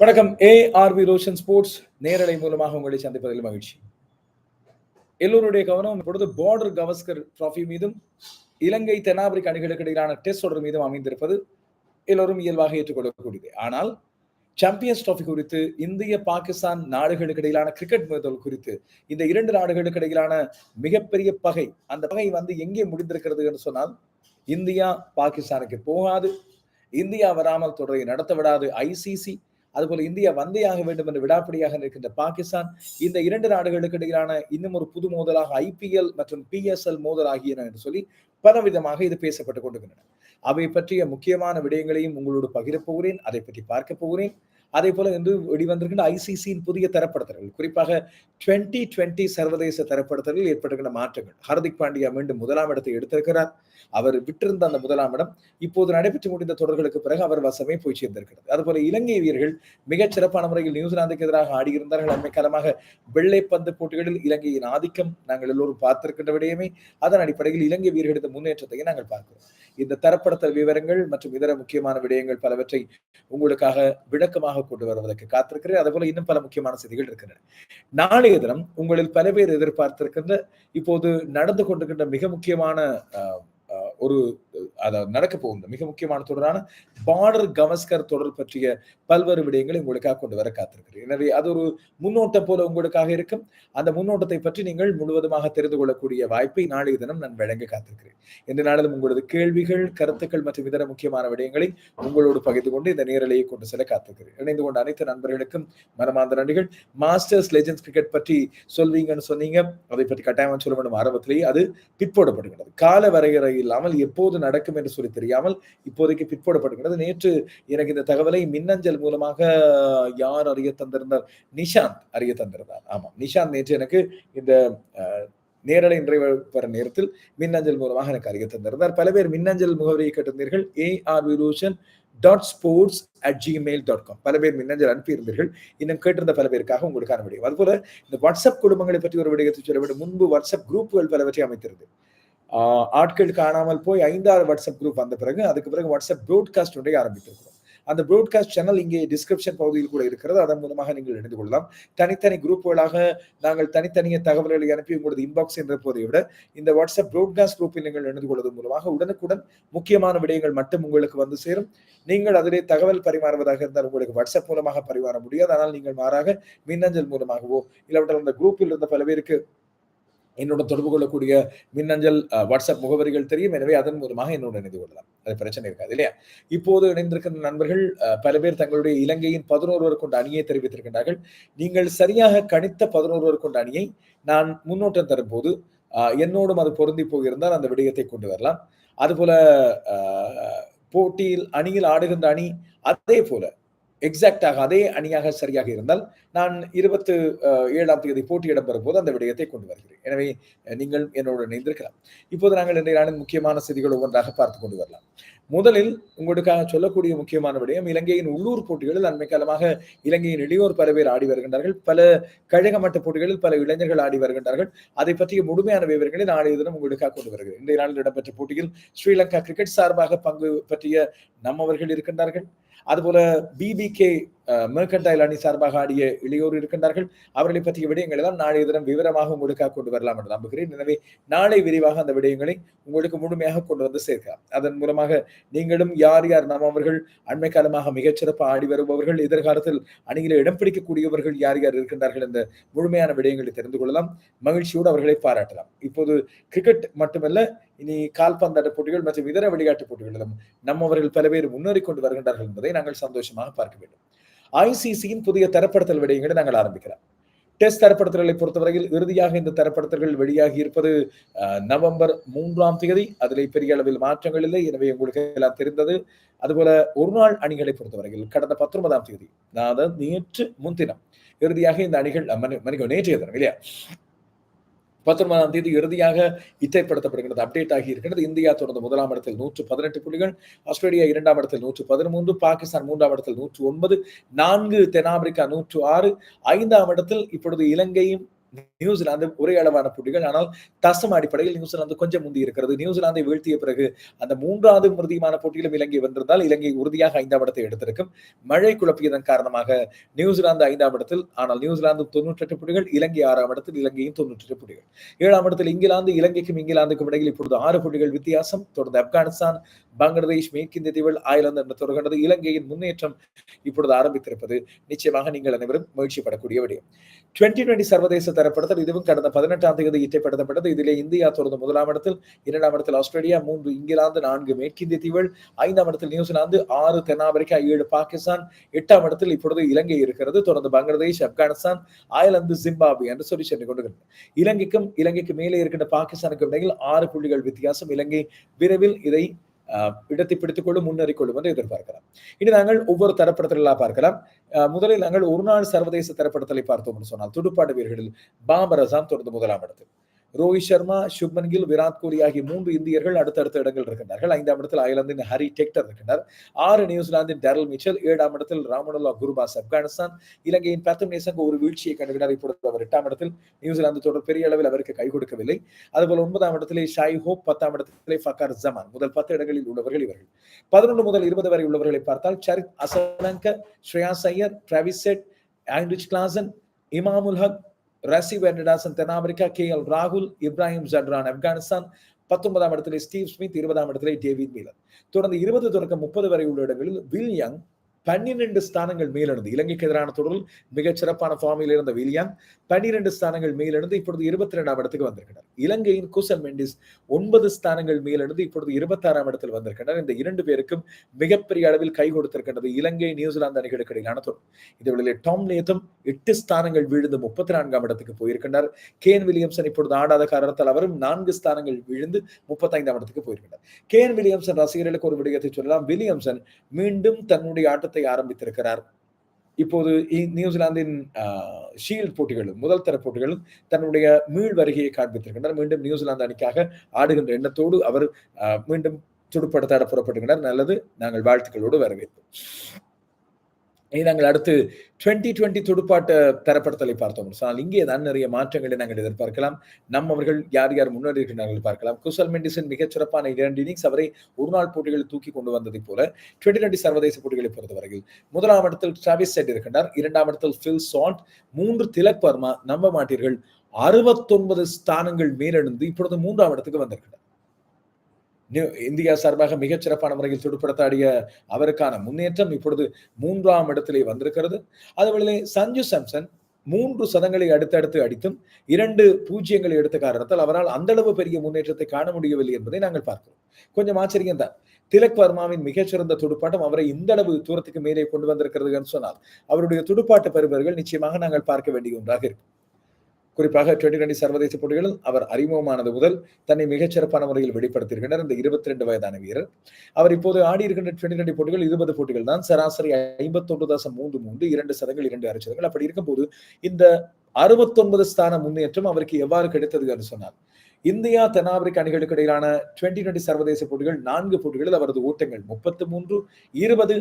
வணக்கம். ஏ RV Roshan sports நேரலை மூலமாக உங்களை சந்திப்பதில் மகிழ்ச்சி. எல்லோருடைய கவனம் இப்பொழுது பார்டர் கவஸ்கர் டிராஃபி மீதும் இலங்கை தென்னாப்பிரிக்க அணிகளுக்கு இடையிலான டெஸ்ட் தொடர் மீதும் அமைந்திருப்பது எல்லோரும் இயல்பாக ஏற்றுக்கொள்ளக்கூடியது. ஆனால் சாம்பியன்ஸ் டிராஃபி குறித்து இந்திய பாகிஸ்தான் நாடுகளுக்கு இடையிலான கிரிக்கெட் மோதல் குறித்து இந்த இரண்டு நாடுகளுக்கு இடையிலான மிகப்பெரிய பகை அந்த பகை வந்து எங்கே முடிந்திருக்கிறது என்று சொன்னால் இந்தியா பாகிஸ்தானுக்கு போகாது. இந்தியா வராமல் தொடரை நடத்த விடாது ஐசிசி. அதுபோல இந்தியா வந்தே வேண்டும் என்று விடாப்பிடியாக இருக்கின்ற பாகிஸ்தான் இந்த இரண்டு நாடுகளுக்கு இடையிலான இன்னும் ஒரு புது மோதலாக ஐபிஎல் மற்றும் பிஎஸ்எல் மோதல் ஆகியன என்று சொல்லி பலவிதமாக இது பேசப்பட்டுக் கொண்டிருக்கின்றன. அவை பற்றிய முக்கியமான விடயங்களையும் உங்களோடு பகிரப் போகிறேன் அதை பற்றி பார்க்க போகிறேன். அதே போல வந்து வெளிவந்திருக்கின்ற ஐசிசியின் புதிய தரப்படுத்தல்கள் குறிப்பாக டுவெண்ட்டி டுவெண்ட்டி சர்வதேச தரப்படுத்தலில் ஏற்பட்டிருக்கின்ற மாற்றங்கள். ஹர்திக் பாண்டியா மீண்டும் முதலாம் இடத்தை எடுத்திருக்கிறார். அவர் விட்டிருந்த அந்த முதலாம் இடம் இப்போது நடைபெற்று முடிந்த தொடர்களுக்கு பிறகு அவர் வசமே போய் சேர்ந்திருக்கிறது. அதுபோல இலங்கை வீரர்கள் மிகச் சிறப்பான முறையில் நியூசிலாந்துக்கு எதிராக ஆடியிருந்தார்கள் அண்மை காலமாக வெள்ளைப்பந்து போட்டிகளில் இலங்கையின் ஆதிக்கம் நாங்கள் எல்லோரும் பார்த்திருக்கின்ற விடயமே. அதன் அடிப்படையில் இலங்கை வீரர்களின் முன்னேற்றத்தையும் நாங்கள் பார்க்கிறோம். இந்த தரப்படுத்தல் விவரங்கள் மற்றும் இதர முக்கியமான விடயங்கள் பலவற்றை உங்களுக்காக விளக்கமாக கொண்டு வருவதற்கு காத்திருக்கிறேன். அதுபோல இன்னும் பல முக்கியமான செய்திகள் இருக்கின்றன. நாளைய தினம் உங்களில் பல பேர் எதிர்பார்த்திருக்கின்ற இப்போது நடந்து கொண்டிருக்கின்ற மிக முக்கியமான ஒரு அதாவது நடக்க போகின்ற மிக முக்கியமான தொடரான பார்டர் கவஸ்கர் தொடர் பற்றிய பல்வேறு விடயங்களை உங்களுக்காக கொண்டு வர காத்திருக்கிறேன். எனவே அது ஒரு முன்னோட்டம் போல உங்களுக்காக இருக்கும். அந்த முன்னோட்டத்தை பற்றி நீங்கள் முழுவதுமாக தெரிந்து கொள்ளக்கூடிய வாய்ப்பை நாளைய தினம் நான் வழங்க காத்திருக்கிறேன். இந்த நாளிலும் உங்களது கேள்விகள் கருத்துக்கள் மற்றும் இதர முக்கியமான விடயங்களை உங்களோடு பகிர்ந்து கொண்டு இந்த நேரலையை கொண்டு செல்ல காத்திருக்கிறேன். இணைந்து கொண்ட அனைத்து நண்பர்களுக்கும் மனமார்ந்த நன்றிகள். மாஸ்டர்ஸ் லெஜெண்ட்ஸ் கிரிக்கெட் பற்றி சொல்வீங்கன்னு சொன்னீங்க. அதை பற்றி கட்டாயமாக சொல்ல வேண்டும். ஆரம்பத்திலேயே அது பிற்போடப்படுகிறது கால வரையறையில் இல்லாமல் எப்போது நடக்கும் என்று சொல்லி தெரியாமல் இப்போதைக்கு பிற்போடப்படுகிறது நேற்று எனக்கு இந்த தகவலை மின்னஞ்சல் மூலமாக யார் அறிய தந்திருந்தார்? நிஷாந்த் அறிய தந்திருந்தார். ஆமாம் நிஷாந்த் நேற்று எனக்கு இந்த நேரலை வர நேரத்தில் மின்னஞ்சல் மூலமாக எனக்கு அறிய தந்திருந்தார். பல பேர் மின்னஞ்சல் முகவரியை கேட்டிருந்தீர்கள். A R Viroshan dot sports at Gmail dot com பல பேர் மின்னஞ்சல் அனுப்பியிருந்தீர்கள். இன்னும் கேட்டிருந்த பல பேருக்காக உங்களுக்கான விடயம் அதுபோல இந்த வாட்ஸ்அப் குடும்பங்களை பற்றி ஒரு விடயத்தை சொல்ல வேண்டும் முன்பு வாட்ஸ்அப் குரூப்புகள் பலவற்றை அமைத்திருந்தது ஆட்கள் காணாமல் போய் ஐந்தாறு வாட்ஸ்அப் குரூப் வந்த பிறகு அதுக்கு பிறகு வாட்ஸ்அப் ப்ரோட்காஸ்ட் ஒன்றை ஆரம்பித்திருக்கிறோம். அந்த ப்ரோட்காஸ்ட் சேனல் இங்கே டிஸ்கிரிப்ஷன் பகுதியில் கூட இருக்கிறது. அதன் மூலமாக நீங்கள் இணைந்து கொள்ளலாம். தனித்தனி குரூப்புகளாக நாங்கள் தனித்தனிய தகவல்களை அனுப்பி உங்களது இன்பாக்ஸ் என்ற போதை விட இந்த வாட்ஸ்அப் ப்ரோட்காஸ்ட் குரூப்பில் நீங்கள் இணைந்து கொள்வதன் மூலமாக உடனுக்குடன் முக்கியமான விடயங்கள் மட்டும் உங்களுக்கு வந்து சேரும். நீங்கள் அதிலே தகவல் பரிமாறுவதாக இருந்தால் உங்களுக்கு வாட்ஸ்அப் மூலமாக பரிமாற முடியாது. ஆனால் நீங்கள் மாறாக மின்னஞ்சல் மூலமாகவோ இல்லாவிட்டால் அந்த குரூப்பில் இருந்த பல பேருக்கு என்னோட தொடர்பு கொள்ளக்கூடிய மின்னஞ்சல் வாட்ஸ்அப் முகவரிகள் தெரியும். எனவே அதன் மூலமாக என்னோட இணைந்து கொள்ளலாம். அது பிரச்சனை இருக்காது இல்லையா? இப்போது இணைந்திருக்கின்ற நண்பர்கள் பல பேர் தங்களுடைய இலங்கையின் பதினோருவர் கொண்ட அணியை தெரிவித்திருக்கின்றார்கள். நீங்கள் சரியாக கணித்த பதினோருவர் கொண்ட அணியை நான் முன்னோட்டம் தரும்போது என்னோடும் அது பொருந்தி போயிருந்தால் அந்த விடயத்தை கொண்டு வரலாம். அதுபோல போட்டியில் அணியில் ஆடுகின்ற அணி அதே போல எக்ஸாக்டாக அதே அணியாக சரியாக இருந்தால் நான் இருபத்து ஏழாம் தேதி போட்டியிடம் வரும்போது அந்த விடயத்தை கொண்டு வருகிறேன். எனவே நீங்கள் என்னோடு இணைந்திருக்கலாம். இப்போது நாங்கள் இன்றைய நாளின் முக்கியமான செய்திகள் ஒவ்வொன்றாக பார்த்து கொண்டு வரலாம். முதலில் உங்களுக்காக சொல்லக்கூடிய முக்கியமான விடயம் இலங்கையின் உள்ளூர் போட்டிகளில் அண்மை காலமாக இலங்கையின் இளையோர் பல பேர் ஆடி வருகின்றார்கள். பல கழக மட்ட போட்டிகளில் பல இளைஞர்கள் ஆடி வருகின்றார்கள். அதை பற்றிய முழுமையான விவரங்களை நாளைய தினம் உங்களுக்காக கொண்டு வருகிறேன். இன்றைய நாளில் இடம்பெற்ற போட்டியில் ஸ்ரீலங்கா கிரிக்கெட் சார்பாக பங்கு பற்றிய நம்மவர்கள் இருக்கின்றார்கள். அதுபோல பிபிகே மேற்கண்டாயில் அணி சார்பாக ஆடிய இளையோர் இருக்கின்றார்கள். அவர்களை பற்றிய விடயங்கள் எல்லாம் நாளைய தினம் விவரமாக உங்களுக்காக கொண்டு வரலாம் என்று நம்புகிறேன். எனவே நாளை விரிவாக அந்த விடயங்களை உங்களுக்கு முழுமையாக கொண்டு வந்து சேர்க்கலாம். அதன் மூலமாக நீங்களும் யார் யார் நாம் அவர்கள் அண்மை காலமாக மிகச்சிறப்பாக ஆடி வருபவர்கள் எதிர்காலத்தில் அணியில இடம் பிடிக்கக்கூடியவர்கள் யார் யார் இருக்கின்றார்கள் என்ற முழுமையான விடயங்களை தெரிந்து கொள்ளலாம். மகிழ்ச்சியோடு அவர்களை பாராட்டலாம். இப்போது கிரிக்கெட் மட்டுமல்ல இனி கால்பந்தாட்ட போட்டிகள் மற்றும் இதர விளையாட்டு போட்டிகளிலும் நம்மவர்கள் பல பேர் முன்னேறி கொண்டு வருகின்றார்கள் என்பதை நாங்கள் சந்தோஷமாக பார்க்க வேண்டும். ஐசிசியின் புதிய தரப்படுத்தல் விடயங்களை நாங்கள் ஆரம்பிக்கிறோம். டெஸ்ட் தரப்படுத்தல்களை பொறுத்தவரையில் இறுதியாக இந்த தரப்படுத்தல்கள் வெளியாகி இருப்பது நவம்பர் மூன்றாம் தேதி. அதில் பெரிய அளவில் மாற்றங்கள் இல்லை. எனவே உங்களுக்கு எல்லாம் தெரிந்தது. அதுபோல ஒரு நாள் அணிகளை பொறுத்தவரையில் கடந்த பத்தொன்பதாம் தேதி அதாவது நேற்று முன்தினம் இறுதியாக இந்த அணிகள் மணிக்கு நேற்றைய தினம் இல்லையா? பத்தொன்பதாம் தேதி இறுதியாக இத்தைப்படுத்தப்படுகிறது. அப்டேட் ஆகி இருக்கிறது இந்தியா தொடர்ந்து முதலாம் இடத்தில் நூற்று பதினெட்டு புள்ளிகள் ஆஸ்திரேலியா இரண்டாம் இடத்தில் நூற்று பதிமூன்று பாகிஸ்தான் மூன்றாம் இடத்தில் நூற்று ஒன்பது நான்கு தென்னாப்பிரிக்கா நூற்று ஆறு ஐந்தாம் இடத்தில் இப்பொழுது இலங்கையும் நியூசிலாந்து ஒரே அளவான போட்டிகள். ஆனால் தசம் அடிப்படையில் நியூசிலாந்து கொஞ்சம் முந்தி இருக்கிறது. நியூசிலாந்தை வீழ்த்திய பிறகு அந்த மூன்றாவது உறுதியான போட்டியிலும் இலங்கை வென்றிருந்தால் இலங்கை உறுதியாக ஐந்தாம் இடத்தை எடுத்திருக்கும். மழை குழப்பியதன் காரணமாக நியூசிலாந்து ஐந்தாம் இடத்தில் ஆனால் நியூசிலாந்து தொன்னூற்றி எட்டு புள்ளிகள் இலங்கை ஆறாம் இடத்தில் இலங்கையும் தொன்னூற்றி எட்டு புள்ளிகள் ஏழாம் இடத்தில் இங்கிலாந்து இலங்கைக்கும் இங்கிலாந்துக்கும் இடையில் இப்பொழுது ஆறு புள்ளிகள் வித்தியாசம். தொடர்ந்து ஆப்கானிஸ்தான் பங்களாதேஷ் மேற்கிந்திய தீவுகள் ஆயிலாந்து என்று தொடர்கின்றது இலங்கையின் முன்னேற்றம் இப்பொழுது ஆரம்பித்திருப்பது. நிச்சயமாக நீங்கள் அனைவரும் முயற்சிப்படக்கூடிய விடயம். டுவெண்ட்டி டுவெண்ட்டி சர்வதேச தரப்படுத்தல் இதுவும் கடந்த பதினெட்டாம் தேதி இட்டைப்படுத்தப்பட்டது இதிலே இந்தியா தொடர்ந்து முதலாம் இடத்தில் இரண்டாம் இடத்தில் ஆஸ்திரேலியா மூன்று இங்கிலாந்து நான்கு மேற்கிந்திய தீவுகள் ஐந்தாம் இடத்தில் நியூசிலாந்து ஆறு தென்னாப்பிரிக்கா ஏழு பாகிஸ்தான் எட்டாம் இடத்தில் இப்பொழுது இலங்கை இருக்கிறது. தொடர்ந்து பங்களாதேஷ் ஆப்கானிஸ்தான் அயர்லாந்து ஜிம்பாபே என்று சொல்லி சென்று கொண்டிருக்கிறது. இலங்கைக்கும் இலங்கைக்கு மேலே இருக்கின்ற பாகிஸ்தானுக்கும் இடையில் ஆறு புள்ளிகள் வித்தியாசம். இலங்கை விரைவில் இதை இடத்தை பிடித்துக்கொள்ளும் கொள்ளும் கொள்ளும் என்று எதிர்பார்க்கலாம். இனி நாங்கள் ஒவ்வொரு தரப்படுத்தலாம் பார்க்கலாம். முதலில் நாங்கள் ஒரு நாள் சர்வதேச தரப்படுத்தலை பார்த்தோம் என்று சொன்னால் துடுப்பாட்டு வீரர்களில் பாபர் தொடர்ந்து முதலாம் இடத்தில். ரோஹித் சர்மா சுப்மன் கில் விராட் கோலி ஆகிய மூன்று இந்தியர்கள் அடுத்தடுத்த இடங்கள் இருக்கின்றார்கள். ஐந்தாம் இடத்தில் அயர்லாந்தின் ஹரி டெக்டர் இருக்கின்றார். ஆறு நியூசிலாந்தின் டெரல் மிச்சல் ஏழாம் இடத்தில் ராமனுல்லா குருபாஸ் ஆப்கானிஸ்தான் இலங்கையின் பத்து நேசங்க ஒரு வீழ்ச்சியை கண்டுகிறார் இப்பொழுது அவர் எட்டாம் இடத்தில் நியூசிலாந்து தொடர் பெரிய அளவில் அவருக்கு கை கொடுக்கவில்லை. அதுபோல் ஒன்பதாம் இடத்திலே ஷாய் ஹோப் பத்தாம் இடத்திலே ஃபக்கார் ஜமான் முதல் பத்து இடங்களில் உள்ளவர்கள் இவர்கள். பதினொன்று முதல் இருபது வரை உள்ளவர்களை பார்த்தால் Charith Asalanka Shreyas Iyer Travis Head Heinrich Klaasen Imamul Haq ரசி வெர்னடாசன் தென்னாப்பிரிக்கா கே எல் ராகுல் இப்ராஹிம் ஜட்ரான். ஆப்கானிஸ்தான் பத்தொன்பதாம் இடத்திலே ஸ்டீவ் ஸ்மித் இருபதாம் இடத்திலே டேவிட் மீலர் தொடர்ந்து இருபது தொடக்கம் முப்பது வரை உள்ள இடங்களில் வில் யங் பன்னிரண்டு ஸ்தானங்கள் மேலிருந்து. இலங்கைக்கு எதிரான தொடரில் மிகச் சிறப்பான ஃபார்மில் இருந்த வில்லியம் பன்னிரண்டு ஸ்தானங்கள் மேலிருந்து இப்பொழுது இருபத்தி ரெண்டாம் இடத்துக்கு வந்திருக்கிறார். இலங்கையின் குசல் மெண்டிஸ் ஒன்பது ஸ்தானங்கள் மேலிருந்து இப்பொழுது இருபத்தி ஆறாம் இடத்தில் வந்திருக்கின்றனர் இந்த இரண்டு பேருக்கும் மிகப்பெரிய அளவில் கை கொடுத்திருக்கின்றது இலங்கை நியூசிலாந்து அணிகளுக்கு இடையிலான தொடர். இதுகளிலே டாம் நேத்தம் எட்டு ஸ்தானங்கள் விழுந்து முப்பத்தி நான்காம் இடத்துக்கு போயிருக்கின்றார். கேன் வில்லியம்சன் இப்பொழுது ஆடாத காரணத்தால் அவரும் நான்கு ஸ்தானங்கள் விழுந்து முப்பத்தைந்தாம் இடத்துக்கு போயிருக்கின்றார். கேன் வில்லியம்சன் ரசிகர்களுக்கு ஒரு விடயத்தை சொல்லலாம். வில்லியம்சன் மீண்டும் தன்னுடைய ஆட்டத்தை ஆரம்பித்திருக்கிறார். இப்போது நியூசிலாந்தின் ஷீல்ட் போட்டிகளும் முதல் தர போட்டிகளும் தன்னுடைய மீள் வருகையை காண்பித்திருக்கின்றனர் மீண்டும் நியூசிலாந்து அணிக்காக ஆடுகின்ற எண்ணத்தோடு அவர் மீண்டும் துடுப்படுத்தாட புறப்படுகின்றனர் நல்லது நாங்கள் வாழ்த்துக்களோடு வரவேற்போம். நாங்கள் அடுத்து டுவெண்ட்டி டுவெண்ட்டி துடுப்பாட்ட தரப்படுத்தலை பார்த்தோம். ஆனால் இங்கே தான் நிறைய மாற்றங்களை நாங்கள் எதிர்பார்க்கலாம். நம்மவர்கள் யார் யார் முன்னேறி பார்க்கலாம். குசல் மெண்டிசன் மிகச்சிறப்பான இரண்டு இன்னிங்ஸ் அவரை ஒரு நாள் போட்டிகளில் தூக்கி கொண்டு வந்ததை போல டுவெண்ட்டி டுவெண்ட்டி சர்வதேச போட்டிகளை பொறுத்தவரையில் முதலாம் இடத்தில் டிராவிஸ் செட் இருக்கின்றார். இரண்டாம் இடத்தில் ஃபில் சாண்ட் மூன்று திலக் வர்மா நம்ப மாட்டீர்கள். அறுபத்தொன்பது ஸ்தானங்கள் மேலெழுந்து இப்பொழுது மூன்றாம் இடத்துக்கு வந்திருக்கிறார். இந்தியா சார்பாக மிகச் சிறப்பான முறையில் துடுப்படுத்தாடிய அவருக்கான முன்னேற்றம் இப்பொழுது மூன்றாம் இடத்திலே வந்திருக்கிறது. அதுவேளை சஞ்சு சாம்சன் மூன்று சதங்களை அடுத்தடுத்து அடித்தும் இரண்டு பூஜ்ஜியங்களை எடுத்த காரணத்தால் அவரால் அந்த அளவு பெரிய முன்னேற்றத்தை காண முடியவில்லை என்பதை நாங்கள் பார்க்கிறோம். கொஞ்சம் ஆச்சரியம் தான். திலக் வர்மாவின் மிகச்சிறந்த துடுப்பாட்டம் அவரை இந்த அளவு தூரத்துக்கு மேலே கொண்டு வந்திருக்கிறது என்று சொன்னால் அவருடைய துடுப்பாட்ட பெறுபவர்கள் நிச்சயமாக நாங்கள் பார்க்க வேண்டிய ஒன்றாக இருக்கும். குறிப்பாக டுவெண்டி டுவெண்டி சர்வதேச போட்டிகளில் அவர் அறிமுகமானது முதல் தன்னை மிகச்சிறப்பான முறையில் வெளிப்படுத்தியிருக்கின்றனர் இந்த இருபத்தி ரெண்டு வயதான வீரர். அவர் இப்போது ஆடி இருக்கின்ற டுவெண்டி டுவெண்டி போட்டிகள் இருபது போட்டிகள் தான். சராசரி ஐம்பத்தொன்று தசம் மூன்று மூன்று இரண்டு சதங்கள் இரண்டு அரைச்சதங்கள். அப்படி இருக்கும்போது இந்த அறுபத்தொன்பது ஸ்தான முன்னேற்றம் அவருக்கு எவ்வாறு கிடைத்தது என்று சொன்னார் இந்தியா தென்னாப்பிரிக்க அணிகளுக்கு இடையிலான டுவெண்டி டுவெண்டி சர்வதேச போட்டிகள் நான்கு போட்டிகளில் அவரது ஓட்டங்கள் முப்பத்து மூன்று இருபது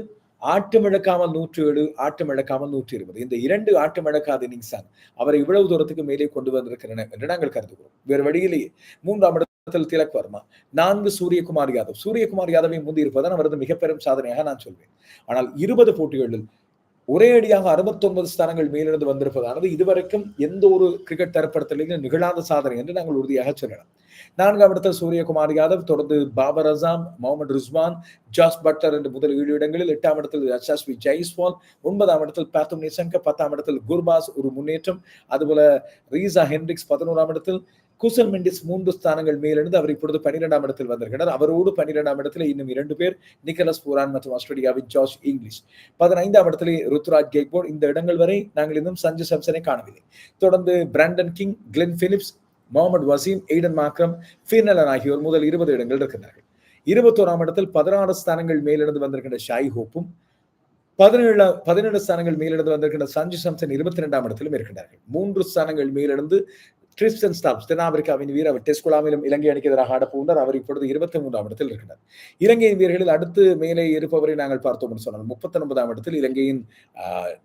ஆட்டம் இழக்காமல் நூற்றி ஏழு ஆட்டம் இழக்காமல் நூற்றி இருபது இந்த இரண்டு ஆட்டம் இழக்காத இன்னிங்ஸ் தான் அவரை இவ்வளவு தூரத்துக்கு மேலே கொண்டு வந்திருக்கிறன என்று நாங்கள் கருதுகிறோம். வேறு வழியிலேயே மூன்றாம் இடத்தில் திலக் வர்மா நான்கு சூரியகுமார் யாதவ். சூரியகுமார் யாதவை முந்தி இருப்பதுதான் அவரது மிக பெரும் சாதனையாக நான் சொல்வேன். ஆனால் இருபது போட்டிகளில் ஒரே அடியாக அறுபத்தொன்பது ஸ்தானங்கள் மேலிருந்து வந்திருப்பதானது இதுவரைக்கும் எந்த ஒரு கிரிக்கெட் தரப்படுத்தலையும் நிகழாத சாதனை என்று நாங்கள் உறுதியாக சொல்லலாம். நான்காம் இடத்தில் சூரியகுமார் யாதவ் தொடர்ந்து பாபர் அசாம் முகமது ரிஸ்வான் ஜாஸ் பட்டர் என்று முதல் ஏழு இடங்களில் எட்டாம் இடத்தில் யசஸ்வி ஜெய்ஸ்வால் ஒன்பதாம் இடத்தில் பேத்தும் நிசங்க பத்தாம் இடத்தில் குர்பாஸ் ஒரு முன்னேற்றம். அதுபோல ரீசா ஹென்ரிக்ஸ் பதினோராம் இடத்தில் கூசல் மெண்டிஸ் மூன்று ஸ்தானங்கள் மேலிருந்து அவர் இப்பொழுது பன்னிரெண்டாம் இடத்தில் வந்திருக்கிறார். அவரோடு பன்னிரெண்டாம் இடத்தில் இன்னும் இரண்டு பேர் நிக்கலஸ் பூரான் மற்றும் ஆஸ்திரேலியாவின் ஜார்ஜ் இங்கிலீஷ். பதினைந்தாம் இடத்திலே ருத்ராஜ் கேக்போர்ட் இந்த இடங்கள் வரை நாங்கள் இன்னும் சஞ்சு சம்சனை காணவில்லை. தொடர்ந்து Brandon King Glenn Phillips Muhammad Waseem Aiden Markram ஃபீர்னலன் ஆகியோர் முதல் இருபது இடங்கள் இருக்கிறார்கள் இருபத்தோராம் இடத்தில் பதினாறு ஸ்தானங்கள் மேலிருந்து வந்திருக்கின்ற ஷாய் ஹோப்பும் பதினேழு பதினேழு ஸ்தானங்கள் மேலிருந்து வந்திருக்கின்ற சஞ்சு சம்சன் இருபத்தி ரெண்டாம் இடத்திலும் இருக்கின்றார்கள். மூன்று ஸ்தானங்கள் மேலிருந்து கிறிஸ்டன் ஸ்டாப்ஸ் தென்னாப்பிரிக்காவின் வீரர் அவர் டெஸ்ட் குழாமிலும் இலங்கை அணிக்கு எதிராக ஆட போகிறார் அவர் இப்பொழுது இருபத்தி மூன்றாம் இடத்தில் இருக்கிறார் இலங்கையின் வீரர்களில் அடுத்து மேலே இருப்பவரை நாங்கள் பார்த்தோம் சொன்னால் முப்பத்தி ஒன்பதாம் இடத்தில் இலங்கையின்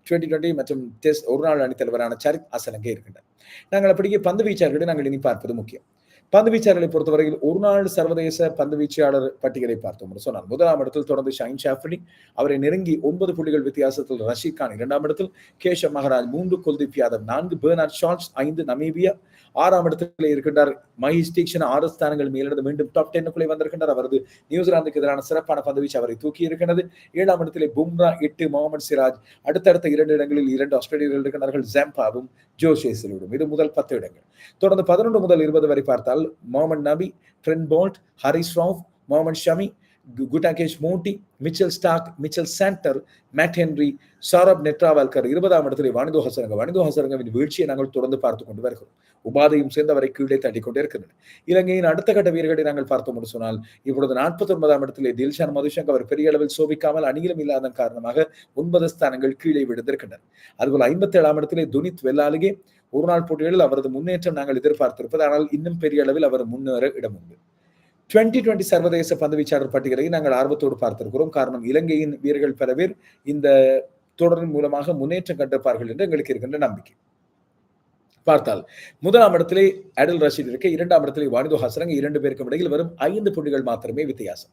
டுவெண்ட்டி டுவெண்ட்டி மற்றும் டெஸ்ட் ஒரு நாள் அணித்தலைவரான சரித் அசலங்கே இருக்கின்றார். நாங்கள் அப்படியே பந்து வீச்சார்களை நாங்கள் இனி பார்ப்பது முக்கியம். பந்து வீச்சாளர்களை பொறுத்தவரையில் ஒரு நாள் சர்வதேச பந்து வீச்சாளர் பட்டியலை பார்த்தோம். சொன்னார் முதலாம் இடத்தில் தொடர்ந்து ஷைன் ஷாஃப்ரி அவரை நெருங்கி ஒன்பது புள்ளிகள் வித்தியாசத்தில் ரஷீத் கான் இரண்டாம் இடத்தில் கேஷவ் மகராஜ் மூன்று குல்தீப் யாதவ் நான்கு பெர்னார்ட் ஷார்ட்ஸ் ஐந்து நமீபியா ஆறாம் இடத்தில் இருக்கின்றார். மஹிஷ் தீக்ஷன் ஆறு ஸ்தானங்கள் மேலிருந்து மீண்டும் டாப் டென்னுக்குள்ளே வந்திருக்கின்றார். அவரது நியூசிலாந்துக்கு எதிரான சிறப்பான பந்துவீச்சு அவரை தூக்கி இருக்கிறது. ஏழாம் இடத்திலே பும்ரா எட்டு முகமது சிராஜ் அடுத்தடுத்த இரண்டு இடங்களில் இரண்டு ஆஸ்திரேலியர்கள் இருக்கின்றார்கள். ஜாம்பாவும் ஜோஷேசிலும் இது முதல் பத்து இடங்கள். தொடர்ந்து பதினொன்று முதல் இருபது வரை பார்த்தால் Mohammad Nabi Trent Boult Haris Rauf Mohammed Shami Gudakesh Motie Mitchell Starc Mitchell Santner Matt Henry Saurabh Netravalkar இருபதாம் இடத்திலே வாணிதோ ஹசரங்க வாணிதோ ஹசரங்கவின் வீழ்ச்சியை நாங்கள் தொடர்ந்து பார்த்து கொண்டு வருகிறோம். உபாதையும் சேர்ந்தவரை கீழே தட்டி கொண்டே இருக்கின்றன இலங்கையின் அடுத்த கட்ட வீரர்களை நாங்கள் பார்த்தோம் என்று சொன்னால் இப்பொழுது நாற்பத்தி ஒன்பதாம் இடத்திலே தில்ஷான் மதுஷங்க் அவர் பெரிய அளவில் சோபிக்காமல் அணியிலும் இல்லாத காரணமாக ஒன்பது ஸ்தானங்கள் கீழே விழுந்திருக்கின்றன. அதுபோல் ஐம்பத்தி ஏழாம் இடத்திலே துனித் வெல்லாலிகே ஒரு நாள் போட்டிகளில் அவரது முன்னேற்றம் நாங்கள் எதிர்பார்த்திருப்பது ஆனால் இன்னும் பெரிய அளவில் அவர் முன்னேற இடம் உண்டு டுவெண்ட்டி டுவெண்ட்டி சர்வதேச பந்துவீச்சாளர் பட்டியலை நாங்கள் ஆர்வத்தோடு பார்த்திருக்கிறோம். காரணம் இலங்கையின் வீரர்கள் பல பேர் இந்த தொடரின் மூலமாக முன்னேற்றம் கண்டிருப்பார்கள் என்று எங்களுக்கு இருக்கின்ற நம்பிக்கை. பார்த்தால் முதலாம் இடத்திலே அடல் ரஷீத் இருக்க இரண்டாம் இடத்திலே வாணிதோ ஹசரங்க இரண்டு பேருக்கும் இடையில் வரும் ஐந்து புள்ளிகள் மாத்திரமே வித்தியாசம்.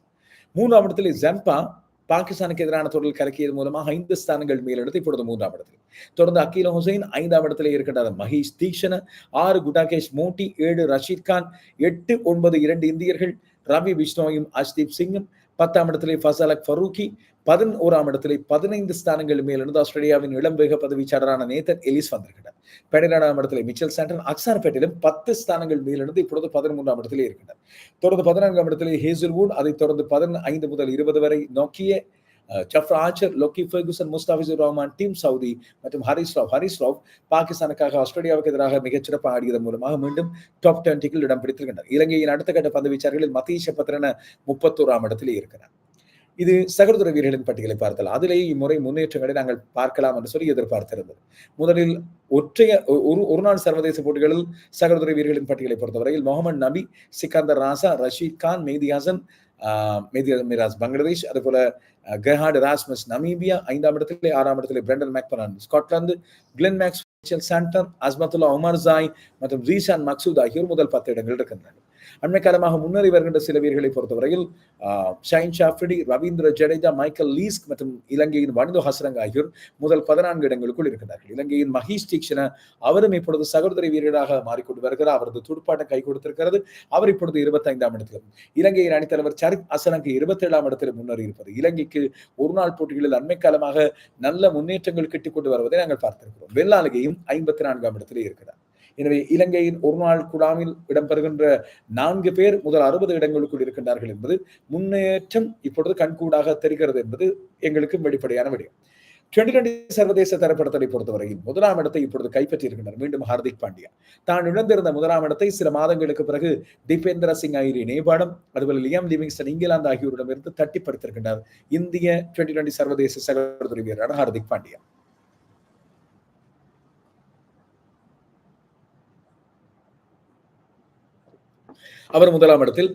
மூன்றாம் இடத்திலே ஜம்பா பாகிஸ்தானுக்கு எதிரான தொடரில் கலக்கியது மூலமாக ஐந்து ஸ்தானங்கள் மேலெடுத்து இப்பொழுது மூன்றாம் இடத்தில். தொடர்ந்து அக்கீல் ஹுசைன் ஐந்தாம் இடத்திலே இருக்கின்றார் மஹீஷ் தீக்ஷண ஆறு குடாகேஷ் மோட்டி ஏழு ரஷீத் கான் எட்டு ஒன்பது இரண்டு இந்தியர்கள் ரவி விஷ்ணோயும் அஷ்தீப் சிங்கும் பத்தாம் இடத்திலே ஃபசலக் ஃபரூக்கி பதினோராம் இடத்திலே பதினைந்து ஸ்தானங்கள் மேலிருந்து ஆஸ்திரேலியாவின் இளம் வேக பதவிச்சாளரான நேத்தன் எலிஸ் வந்திருக்கிறார். பன்னிரெண்டாம் இடத்திலே மிச்சல் சாண்டன் அக்சார்பேட்டிலும் பத்து ஸ்தானங்கள் மேலிருந்து இப்பொழுது பதிமூன்றாம் இடத்திலே இருக்கிறார் தொடர்ந்து பதினான்காம் இடத்திலே ஹேசல்வுட் அதைத் தொடர்ந்து பதினைந்து முதல் இருபது வரை நோக்கிய Jofra Archer Lockie Ferguson Mustafizur Rahman Tim Southee மற்றும் ஹரிஸ் ராவ் ஹரிஸ் ராவ் பாகிஸ்தானுக்காக ஆஸ்திரேலியாவுக்கு எதிராக மிகச்சிறப்பாக ஆடியதன் மூலமாக மீண்டும் டாப் டுவெண்ட்டிகள் இடம் பிடித்திருக்கின்றனர் இலங்கையின் அடுத்த கட்ட பந்து வீச்சாளர்களில் மதீஷ பத்திரன முப்பத்தோராம் இடத்திலே இருக்கிறார். இது சகோதர வீரர்களின் பட்டியலை பார்த்தால் அதிலேயே இம்முறை முன்னேற்றங்களை நாங்கள் பார்க்கலாம் என்று சொல்லி எதிர்பார்த்திருந்தது. முதலில் ஒற்றைய ஒரு ஒரு நாள் சர்வதேச போட்டிகளில் சகோதர வீரர்களின் பட்டியலை பொறுத்தவரையில் முகமது நபி சிக்கந்தர் ராசா ரஷீத் கான் மெய்தி ஹசன் மிராஸ் பங்களாதேஷ் அதுபோல கெஹாட் ராஸ்மஸ் நமீபியா ஐந்தாம் இடத்திலே ஆறாம் இடத்திலே Brandon McMullen Scotland Glenn Max Azmatullah Azmatullah Umar Joy மற்றும் ரீசான் மக்சூத் ஆகியோர் முதல் பத்து இடங்கள் இருக்கின்றனர் அண்மை காலமாக முன்னேறி வருகின்ற சில வீரர்களை பொறுத்தவரையில் shine ஷாஃபிடி Ravindra Jadeja Michael Leask மற்றும் இலங்கையின் வனிதோ ஹசரங் ஆகியோர் முதல் பதினான்கு இடங்களுக்குள் இருக்கிறார்கள் இலங்கையின் மஹீஷ் தீக்ஷன அவரும் இப்பொழுது சகோதரி வீரராக மாறிக்கொண்டு வருகிறார். அவரது துடுப்பாட்டம் கை கொடுத்திருக்கிறது. அவர் இப்பொழுது இருபத்தி ஐந்தாம் இடத்திலும். இலங்கையின் அணித்தலைவர் சரித் அசலங்கு இருபத்தி ஏழாம் இடத்தில் முன்னேறி இருப்பது. இலங்கைக்கு ஒரு நாள் போட்டிகளில் அண்மை காலமாக நல்ல முன்னேற்றங்கள் கிட்டிக் கொண்டு வருவதை நாங்கள் பார்த்திருக்கிறோம். வெள்ளாலகையும் ஐம்பத்தி நான்காம் இடத்திலே இருக்கிறார். எனவே இலங்கையின் ஒரு நாள் குழாமில் இடம்பெறுகின்ற நான்கு பேர் முதல் அறுபது இடங்களுக்குள் இருக்கின்றார்கள் என்பது முன்னேற்றம் இப்பொழுது கண்கூடாக தெரிகிறது என்பது எங்களுக்கு வெளிப்படையான விடயம் டுவெண்டி டுவெண்டி சர்வதேச தரப்படுத்தலை பொறுத்தவரையில் முதலாம் இடத்தை இப்பொழுது கைப்பற்றியிருக்கின்றனர் மீண்டும் ஹார்திக் பாண்டியா. தான் இழந்திருந்த முதலாம் இடத்தை சில மாதங்களுக்கு பிறகு தீபேந்திர சிங் ஐரி நேபாளம் அதுபோல லியம் லிவிங்ஸ்டன் இங்கிலாந்து ஆகியோரிடமிருந்து தட்டிப்படுத்திருக்கின்றார் இந்திய டுவெண்டி டுவெண்டி சர்வதேச சகோதரி வீரரான ஹார்திக் பாண்டியா. அவர் முதலாம் இடத்தில்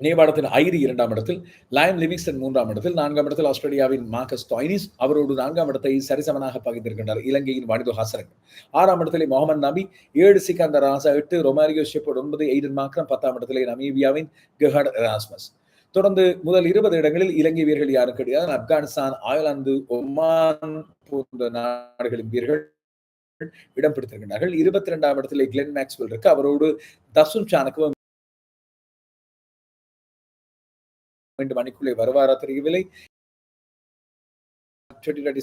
நேபாளத்தின் ஐரி இரண்டாம் இடத்தில் லயம் லிவிங்ஸ்டன் மூன்றாம் இடத்தில் நான்காம் இடத்தில் ஆஸ்திரேலியாவின் மார்க்கஸ் டாய்னிஸ் அவரோடு நான்காம் இடத்தை சரிசமனாக பகிர்ந்திருக்கின்றார் இலங்கையின் வாணிதோ ஹசரங் ஆறாம் இடத்திலே முகமது நபி ஏழு சிகாந்தர் ராசா எட்டு ரொமாரியோ ஷெப்போட் ஒன்பது எய்டன் மாக்ரம் பத்தாம் இடத்திலே நமீபியாவின் கெஹட் ராஸ்மஸ். தொடர்ந்து முதல் இருபது இடங்களில் இலங்கை வீரர்கள் யாரும் கிடையாது. ஆப்கானிஸ்தான் அயர்லாந்து ஒமான் போன்ற நாடுகளின் வீரர்கள் இடம் பிடித்திருக்கிறார்கள் இருபத்தி இரண்டாம் இடத்திலே கிளென் மேக்ஸ்வெல் இருக்கு அவரோடு தசுன் சானக்கு மீண்டும் மணிக்குள்ளே வருவாரா தெரியவில்லை.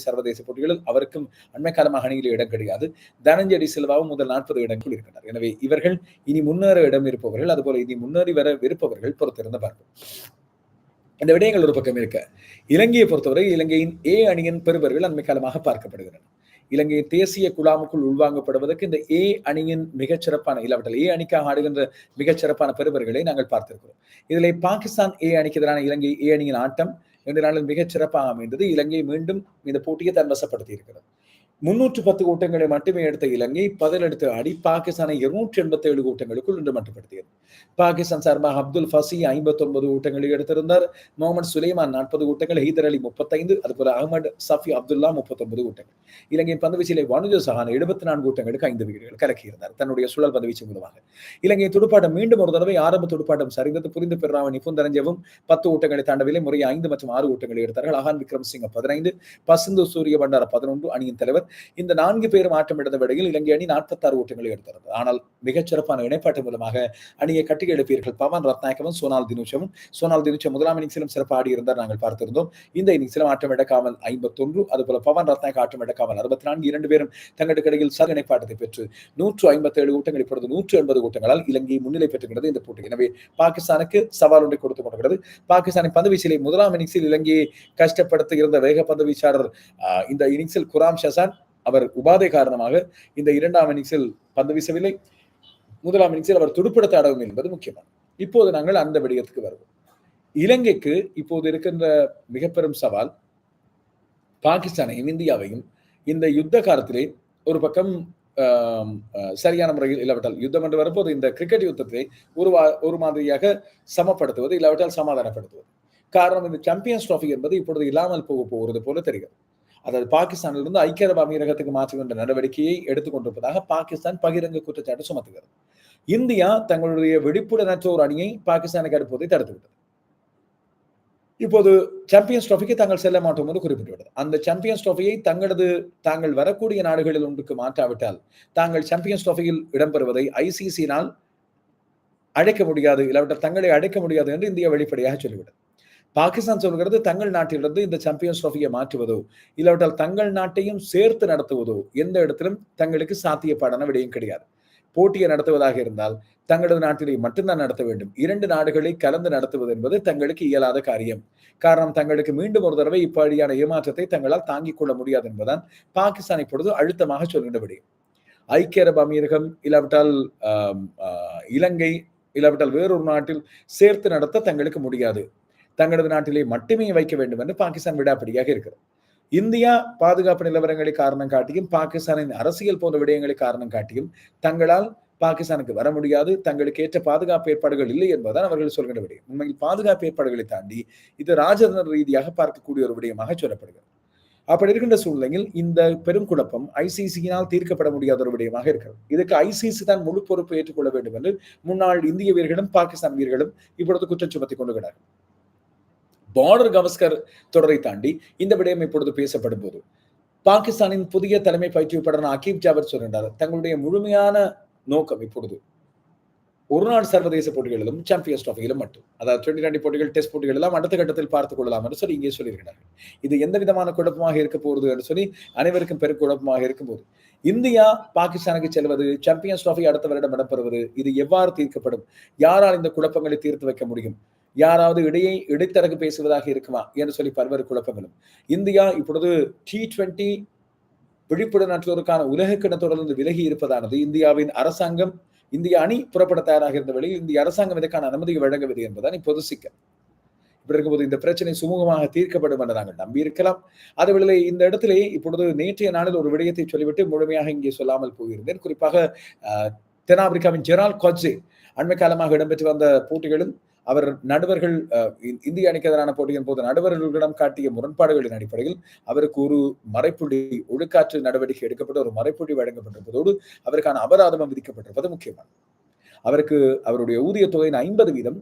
சர்வதேச போட்டிகளில் அவருக்கும் அண்மை காலமாக அணியில் இடம் கிடையாது. தனஞ்சடி செல்வாவும் முதல் நாற்பது இடங்கள் இருக்கின்றனர். எனவே இவர்கள் இனி முன்னேற இடம் இருப்பவர்கள் அதுபோல இனி முன்னேறி வர விருப்பவர்கள் பொறுத்திருந்த பார்ப்போம். இந்த விடயங்கள் ஒரு பக்கம் இருக்க. இலங்கையை பொறுத்தவரை இலங்கையின் ஏ அணியின் பெறுவர்கள் அண்மை காலமாக பார்க்கப்படுகின்றன இலங்கை தேசிய குழாமுக்குள் உள்வாங்கப்படுவதற்கு இந்த ஏ அணியின் மிகச்சிறப்பான இல்லாவிட்டால் ஏ அணிக்காக ஆடுகின்ற மிகச்சிறப்பான பெறுவர்களை நாங்கள் பார்த்திருக்கிறோம். இதில் பாகிஸ்தான் ஏ அணிக்கு எதிரான இலங்கை ஏ அணியின் ஆட்டம் இரண்டு நாளில் மிகச் சிறப்பாக அமைந்தது. இலங்கை மீண்டும் இந்த போட்டியை தன்வசப்படுத்தி இருக்கிறது முன்னூற்று பத்து கூட்டங்களை மட்டுமே எடுத்த இலங்கை பதிலெடுத்து ஆடி பாகிஸ்தானை இருநூற்றி எண்பத்தி ஏழு கூட்டங்களுக்குள் இன்று மட்டுப்படுத்தியது. பாகிஸ்தான் சார்பாக அப்துல் ஃபசி ஐம்பத்தி ஒன்பது கூட்டங்களை எடுத்திருந்தார். முகமது சுலைமான் நாற்பது கூட்டங்கள் ஹீதர் அலி முப்பத்தைந்து அதுபோல அகமது சஃபி அப்துல்லா முப்பத்தி ஒன்பது கூட்டங்கள் இலங்கையின் பந்துவீச்சிலே வனுஜ சஹான் எழுபத்தி நான்கு கூட்டங்களுக்கு ஐந்து வீடுகள் கலக்கியிருந்தார். தன்னுடைய சுழல் பந்துவீச்சு மூலமாக. இலங்கை துடுப்பாட்டம் மீண்டும் ஒரு தடவை ஆரம்ப துடுப்பாட்டம் சரிந்தது. புரிந்து பெறாமல் நிபுந்தரஞ்சவும் பத்து கூட்டங்களை தாண்டவில்லை முறையை ஐந்து மற்றும் ஆறு கூட்டங்களை எடுத்தார்கள். அகான் விக்ரம் சிங் பதினைந்து பசுந்து சூரிய பண்டார பதினொன்று அணியின் தலைவர் இந்த நான்கு பேரும் ஆட்டமிழந்த வேளையில் இலங்கை அணி நாற்பத்தாறு ஓட்டங்களை எடுத்திருந்தது ஆனால் மிகச்சிறப்பான இணைப்பாட்டு மூலமாக அணியை கட்டி எழுப்பியர்கள் பவன் ரத்நாயக்கமும் சோனால் தினுஷமும். சோனால் தினுஷம் முதலாம் இன்னிங்ஸிலும் சிறப்பு ஆடி இருந்தார் நாங்கள் பார்த்திருந்தோம். இந்த இன்னிங்ஸிலும் ஆட்டம் எடுக்காமல் ஐம்பத்தொன்று அதுபோல பவன் ரத்நாயக் ஆட்டம் எடுக்காமல் அறுபத்தி நான்கு இரண்டு பேரும் தங்களுக்கு இடையில் சக இணைப்பாட்டத்தை பெற்று நூற்று ஐம்பத்தி ஏழு ஓட்டங்கள் இப்பொழுது நூற்று எண்பது ஓட்டங்களால் இலங்கை முன்னிலை பெற்றுகிறது இந்த போட்டி. எனவே பாகிஸ்தானுக்கு சவால் ஒன்றை கொடுத்து கொண்டிருக்கிறது. பாகிஸ்தானின் பந்து வீச்சிலே முதலாம் இன்னிங்ஸில் இலங்கையை கஷ்டப்படுத்துகிற வேக பந்து வீச்சாளர் இந்த இன்னிங்ஸில் குராம் ஷசான் அவர் உபாதை காரணமாக இந்த இரண்டாம் இன்னிங்ஸில் பந்து வீசவில்லை. முதலாம் இன்னிங்ஸில் அவர் துடுப்படுத்த அடவும் என்பது முக்கியமான இப்போது நாங்கள் அந்த விடயத்துக்கு வருவோம். இலங்கைக்கு இப்போது இருக்கின்ற மிக பெரும் சவால் பாகிஸ்தானையும் இந்தியாவையும் இந்த யுத்த காலத்திலே ஒரு பக்கம் சரியான முறையில் இல்லாவிட்டால் யுத்தம் என்று வரும்போது இந்த கிரிக்கெட் யுத்தத்தை ஒரு ஒரு மாதிரியாக சமப்படுத்துவது இல்லாவிட்டால் சமாதானப்படுத்துவது. காரணம் இந்த சாம்பியன்ஸ் ட்ராஃபி என்பது இப்பொழுது இல்லாமல் போக போகிறது போல தெரிகிறது. அதாவது பாகிஸ்தானிலிருந்து ஐக்கிய அரபு அமீரகத்துக்கு மாற்றுகின்ற நடவடிக்கையை எடுத்துக்கொண்டிருப்பதாக பாகிஸ்தான் பகிரங்க குற்றச்சாட்டு சுமத்துகிறது. இந்தியா தங்களுடைய வெடிப்புடனற்ற ஒரு அணியை பாகிஸ்தானுக்கு அடுப்பதை தடுத்துவிட்டது. இப்போது சாம்பியன்ஸ் டிராஃபிக்கு தாங்கள் செல்ல மாட்டோம் என்று குறிப்பிட்டுவிட்டது. அந்த சாம்பியன்ஸ் ட்ரோஃபியை தங்களது தாங்கள் வரக்கூடிய நாடுகளில் ஒன்றுக்கு மாற்றாவிட்டால் தாங்கள் சாம்பியன்ஸ் டிராஃபியில் இடம்பெறுவதை ஐசிசியினால் அழைக்க முடியாது இல்லாவிட்டால் தங்களை அழைக்க முடியாது என்று இந்தியா வெளிப்படையாக சொல்லிவிட்டது. பாகிஸ்தான் சொல்கிறது தங்கள் நாட்டிலிருந்து இந்த சாம்பியன்ஸ் ட்ரோஃபியை மாற்றுவதோ இல்லாவிட்டால் தங்கள் நாட்டையும் சேர்த்து நடத்துவதோ எந்த இடத்திலும் தங்களுக்கு சாத்தியப்பாடான விடயம் கிடையாது. போட்டியை நடத்துவதாக இருந்தால் தங்களது நாட்டிலே மட்டும்தான் நடத்த வேண்டும். இரண்டு நாடுகளை கலந்து நடத்துவது என்பது தங்களுக்கு இயலாத காரியம். காரணம் தங்களுக்கு மீண்டும் ஒரு தடவை இப்படியான ஏமாற்றத்தை தங்களால் தாங்கிக் கொள்ள முடியாது என்பதால் பாகிஸ்தான் இப்பொழுது அழுத்தமாக சொல்கின்ற விடயம். ஐக்கிய அரபு அமீரகம் இல்லாவிட்டால் இலங்கை இல்லாவிட்டால் வேறொரு நாட்டில் சேர்த்து நடத்த தங்களுக்கு முடியாது. தங்களது நாட்டிலே மட்டுமே வைக்க வேண்டும் என்று பாகிஸ்தான் விடாப்பிடியாக இருக்கிறது. இந்தியா பாதுகாப்பு நிலவரங்களை காரணம் காட்டியும் பாகிஸ்தானின் அரசியல் போன்ற விடயங்களை காரணம் காட்டியும் தங்களால் பாகிஸ்தானுக்கு வர முடியாது தங்களுக்கு ஏற்ற பாதுகாப்பு ஏற்பாடுகள் இல்லை என்பதுதான் அவர்கள் சொல்கின்ற விடயம். உண்மையில் பாதுகாப்பு ஏற்பாடுகளை தாண்டி இது ராஜதந்திர ரீதியாக பார்க்கக்கூடிய ஒரு விடயமாக சொல்லப்படுகிறது. அப்படி இருக்கின்ற சூழ்நிலையில் இந்த பெரும் குழப்பம் ஐசிசியினால் தீர்க்கப்பட முடியாத ஒரு விடயமாக இருக்கிறது. இதுக்கு ஐசிசி தான் முழு பொறுப்பு ஏற்றுக்கொள்ள வேண்டும் என்று முன்னாள் இந்திய வீரர்களும் பாகிஸ்தான் வீரர்களும் இப்பொழுது குற்றம் சுமத்தி கொண்டுகிறார்கள் பார்டர் கவஸ்கர் தொடரை தாண்டி இந்த விடயம் இப்பொழுது பேசப்படும் போது பாகிஸ்தானின் புதிய தலைமை பயிற்சியப்படன அகீப் ஜாபர் சொல்கின்றார் தங்களுடைய முழுமையான நோக்கம் இப்பொழுது ஒரு நாள் சர்வதேச போட்டிகளிலும் சாம்பியன்ஸ் ட்ராஃபியிலும் மட்டும் அதாவது டுவெண்ட்டி டுவெண்டி போட்டிகள் டெஸ்ட் போட்டிகள் எல்லாம் அடுத்த கட்டத்தில் பார்த்துக் கொள்ளலாம் என்று சொல்லி இங்கே சொல்லியிருக்கிறார்கள். இது எந்த விதமான குழப்பமாக இருக்க போகிறது என்று சொல்லி அனைவருக்கும் பெரும் குழப்பமாக இருக்கும்போது இந்தியா பாகிஸ்தானுக்கு செல்வது சாம்பியன்ஸ் ட்ராஃபி அடுத்த வருடம் இடம்பெறுவது இது எவ்வாறு தீர்க்கப்படும்? யாரால் இந்த குழப்பங்களை தீர்த்து வைக்க முடியும்? யாராவது இடையே இடைத்தரகு பேசுவதாக இருக்குமா? என்று சொல்லி பல்வேறு குழப்பங்களும் இந்தியா இப்பொழுது டி டுவெண்டி விழிப்புணர்வுக்கான உலக கிணத்தொடர்ந்து விலகி இருப்பதானது. இந்தியாவின் அரசாங்கம் இந்திய அணி புறப்பட தயாராக இருந்த வேளையில் இந்திய அரசாங்கம் இதற்கான அனுமதியை வழங்கவில்லை என்பதான் இப்போது சிக்கல். இப்படி இருக்கும்போது இந்த பிரச்சனை சுமூகமாக தீர்க்கப்படும் என்று நாங்கள் நம்பி இருக்கலாம் அதுவேளை இந்த இடத்திலே இப்பொழுது நேற்றைய நாளில் ஒரு விடயத்தை சொல்லிவிட்டு முழுமையாக இங்கே சொல்லாமல் போயிருந்தேன். குறிப்பாக தென்னாப்பிரிக்காவின் ஜெரால் கொஜே அண்மை காலமாக இடம்பெற்று வந்த போட்டிகளும் அவர் நடுவர்கள் இந்திய அணிக்கு எதிரான போட்டியின் போது நடுவர்களிடம் காட்டிய முரண்பாடுகளின் அடிப்படையில் அவருக்கு ஒரு மறைப்புள்ளி ஒழுக்காற்று நடவடிக்கை எடுக்கப்பட்டு ஒரு மறைப்புள்ளி வழங்கப்பட்டிருப்பதோடு அவருக்கான அபராதமும் விதிக்கப்பட்டிருப்பது முக்கியமானது. அவருக்கு அவருடைய ஊதிய தொகையின் ஐம்பது வீதம்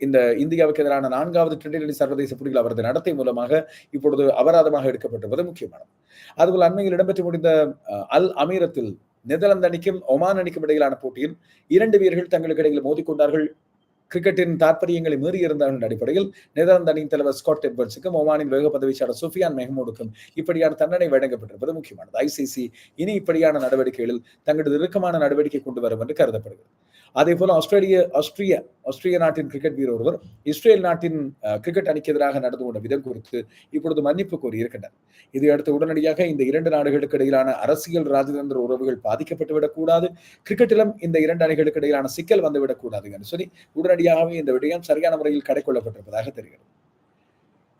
இந்த இந்தியாவுக்கு எதிரான நான்காவது டுவெண்டி சர்வதேச போட்டிகள் அவரது நடத்தை மூலமாக இப்பொழுது அபராதமாக எடுக்கப்பட்டிருப்பது முக்கியமானது. அதுபோல் அண்மையில் இடம்பெற்று முடிந்த அல் அமீரத்தில் நெதர்லாந்து அணிக்கும் ஒமான் அணிக்கும் இடையிலான போட்டியில் இரண்டு வீரர்கள் தங்களுக்கு இடையில் மோதிக்கொண்டார்கள். கிரிக்கெட்டின் தாற்பயங்களை மீறி இருந்தார்கள் அடிப்படையில் நெதர்லாந்து அணியின் தலைவர் ஸ்காட் எட்வர்ட்ஸுக்கும் ஒமானின் வேக பதவிச்சாளர் சுஃபியான் மெஹமூடுக்கும் இப்படியான தண்டனை வழங்கப்பட்டிருப்பது முக்கியமானது. ஐசிசி இனி இப்படியான நடவடிக்கைகளில் தங்களது இறுக்கமான நடவடிக்கை கொண்டு வரும் என்று கருதப்படுகிறது. அதே போல ஆஸ்திரேலிய ஆஸ்திரிய ஆஸ்திரிய நாட்டின் கிரிக்கெட் வீரர் ஒருவர் இஸ்ரேல் நாட்டின் கிரிக்கெட் அணிக்கு எதிராக நடந்து கொண்ட விதம் குறித்து இப்பொழுது மன்னிப்பு கோரியிருக்கின்றனர் இதையடுத்து உடனடியாக இந்த இரண்டு நாடுகளுக்கு இடையிலான அரசியல் ராஜதந்திர உறவுகள் பாதிக்கப்பட்டுவிடக் கூடாது கிரிக்கெட்டிலும் இந்த இரண்டு அணிகளுக்கு இடையிலான சிக்கல் வந்துவிடக் கூடாது என்று சொல்லி உடனடியாகவே இந்த விடயம் சரியான முறையில் கடைக்கொள்ளப்பட்டிருப்பதாக தெரிகிறது.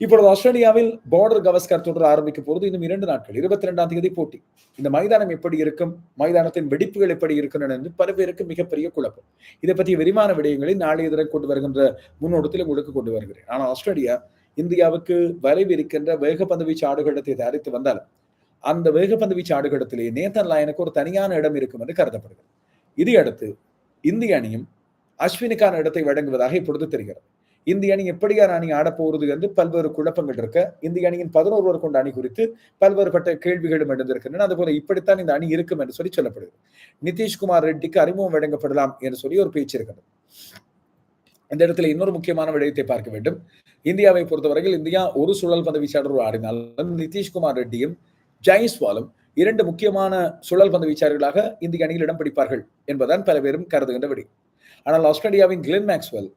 இப்பொழுது ஆஸ்திரேலியாவில் பார்டர் கவஸ்கர் தொடர் ஆரம்பிக்க போறது இன்னும் இரண்டு நாட்கள் இருபத்தி ரெண்டாம் தேதி போட்டி. இந்த மைதானம் எப்படி இருக்கும்? மைதானத்தின் வெடிப்புகள் எப்படி இருக்கின்றன என்று பல பேருக்கு மிகப்பெரிய குழப்பம். இதை பற்றிய விரிவான விடயங்களை நாளைய தினம் கொண்டு வருகின்ற முன்னோட்டத்தில் உங்களுக்கு கொண்டு வருகிறேன். ஆனால் ஆஸ்திரேலியா இந்தியாவுக்கு வரைவிருக்கின்ற வேகப்பந்து வீச்சு ஆடுகளத்தை தயாரித்து வந்தாலும் அந்த வேகப்பந்து வீச்சு ஆடுகளத்திலே நேத்தன் லாயனுக்கு ஒரு தனியான இடம் இருக்கும் என்று கருதப்படுகிறது. இதையடுத்து இந்திய அணியும் அஸ்வினுக்கான இடத்தை வழங்குவதாக இப்பொழுது தெரிகிறது. இந்திய அணி எப்படியார் அணி ஆடப்போகிறது என்று பல்வேறு குழப்பங்கள் இருக்க இந்திய அணியின் பதினோருவர் கொண்ட அணி குறித்து பல்வேறுபட்ட கேள்விகளும் எழுந்திருக்கின்றன. அதுபோல இப்படித்தான் இந்த அணி இருக்கும் என்று சொல்லி சொல்லப்படுது நிதிஷ்குமார் ரெட்டிக்கு அறிமுகம் வழங்கப்படலாம் என்று சொல்லி ஒரு பேச்சு இருக்கிறது இந்த இடத்துல இன்னொரு முக்கியமான விடயத்தை பார்க்க வேண்டும். இந்தியாவை பொறுத்தவரையில் இந்தியா ஒரு சுழல் பந்து வீச்சாளர் ஆடினாலும் நிதிஷ்குமார் ரெட்டியும் ஜெய்ஸ்வாலும் இரண்டு முக்கியமான சுழல் பந்து வீச்சாளர்களாக இந்திய அணியில் இடம் பிடிப்பார்கள் என்பதுதான் பல பேரும் கருதுகின்ற விடயம் ஆனால் ஆஸ்திரேலியாவின் கிளென் மேக்ஸ்வெல்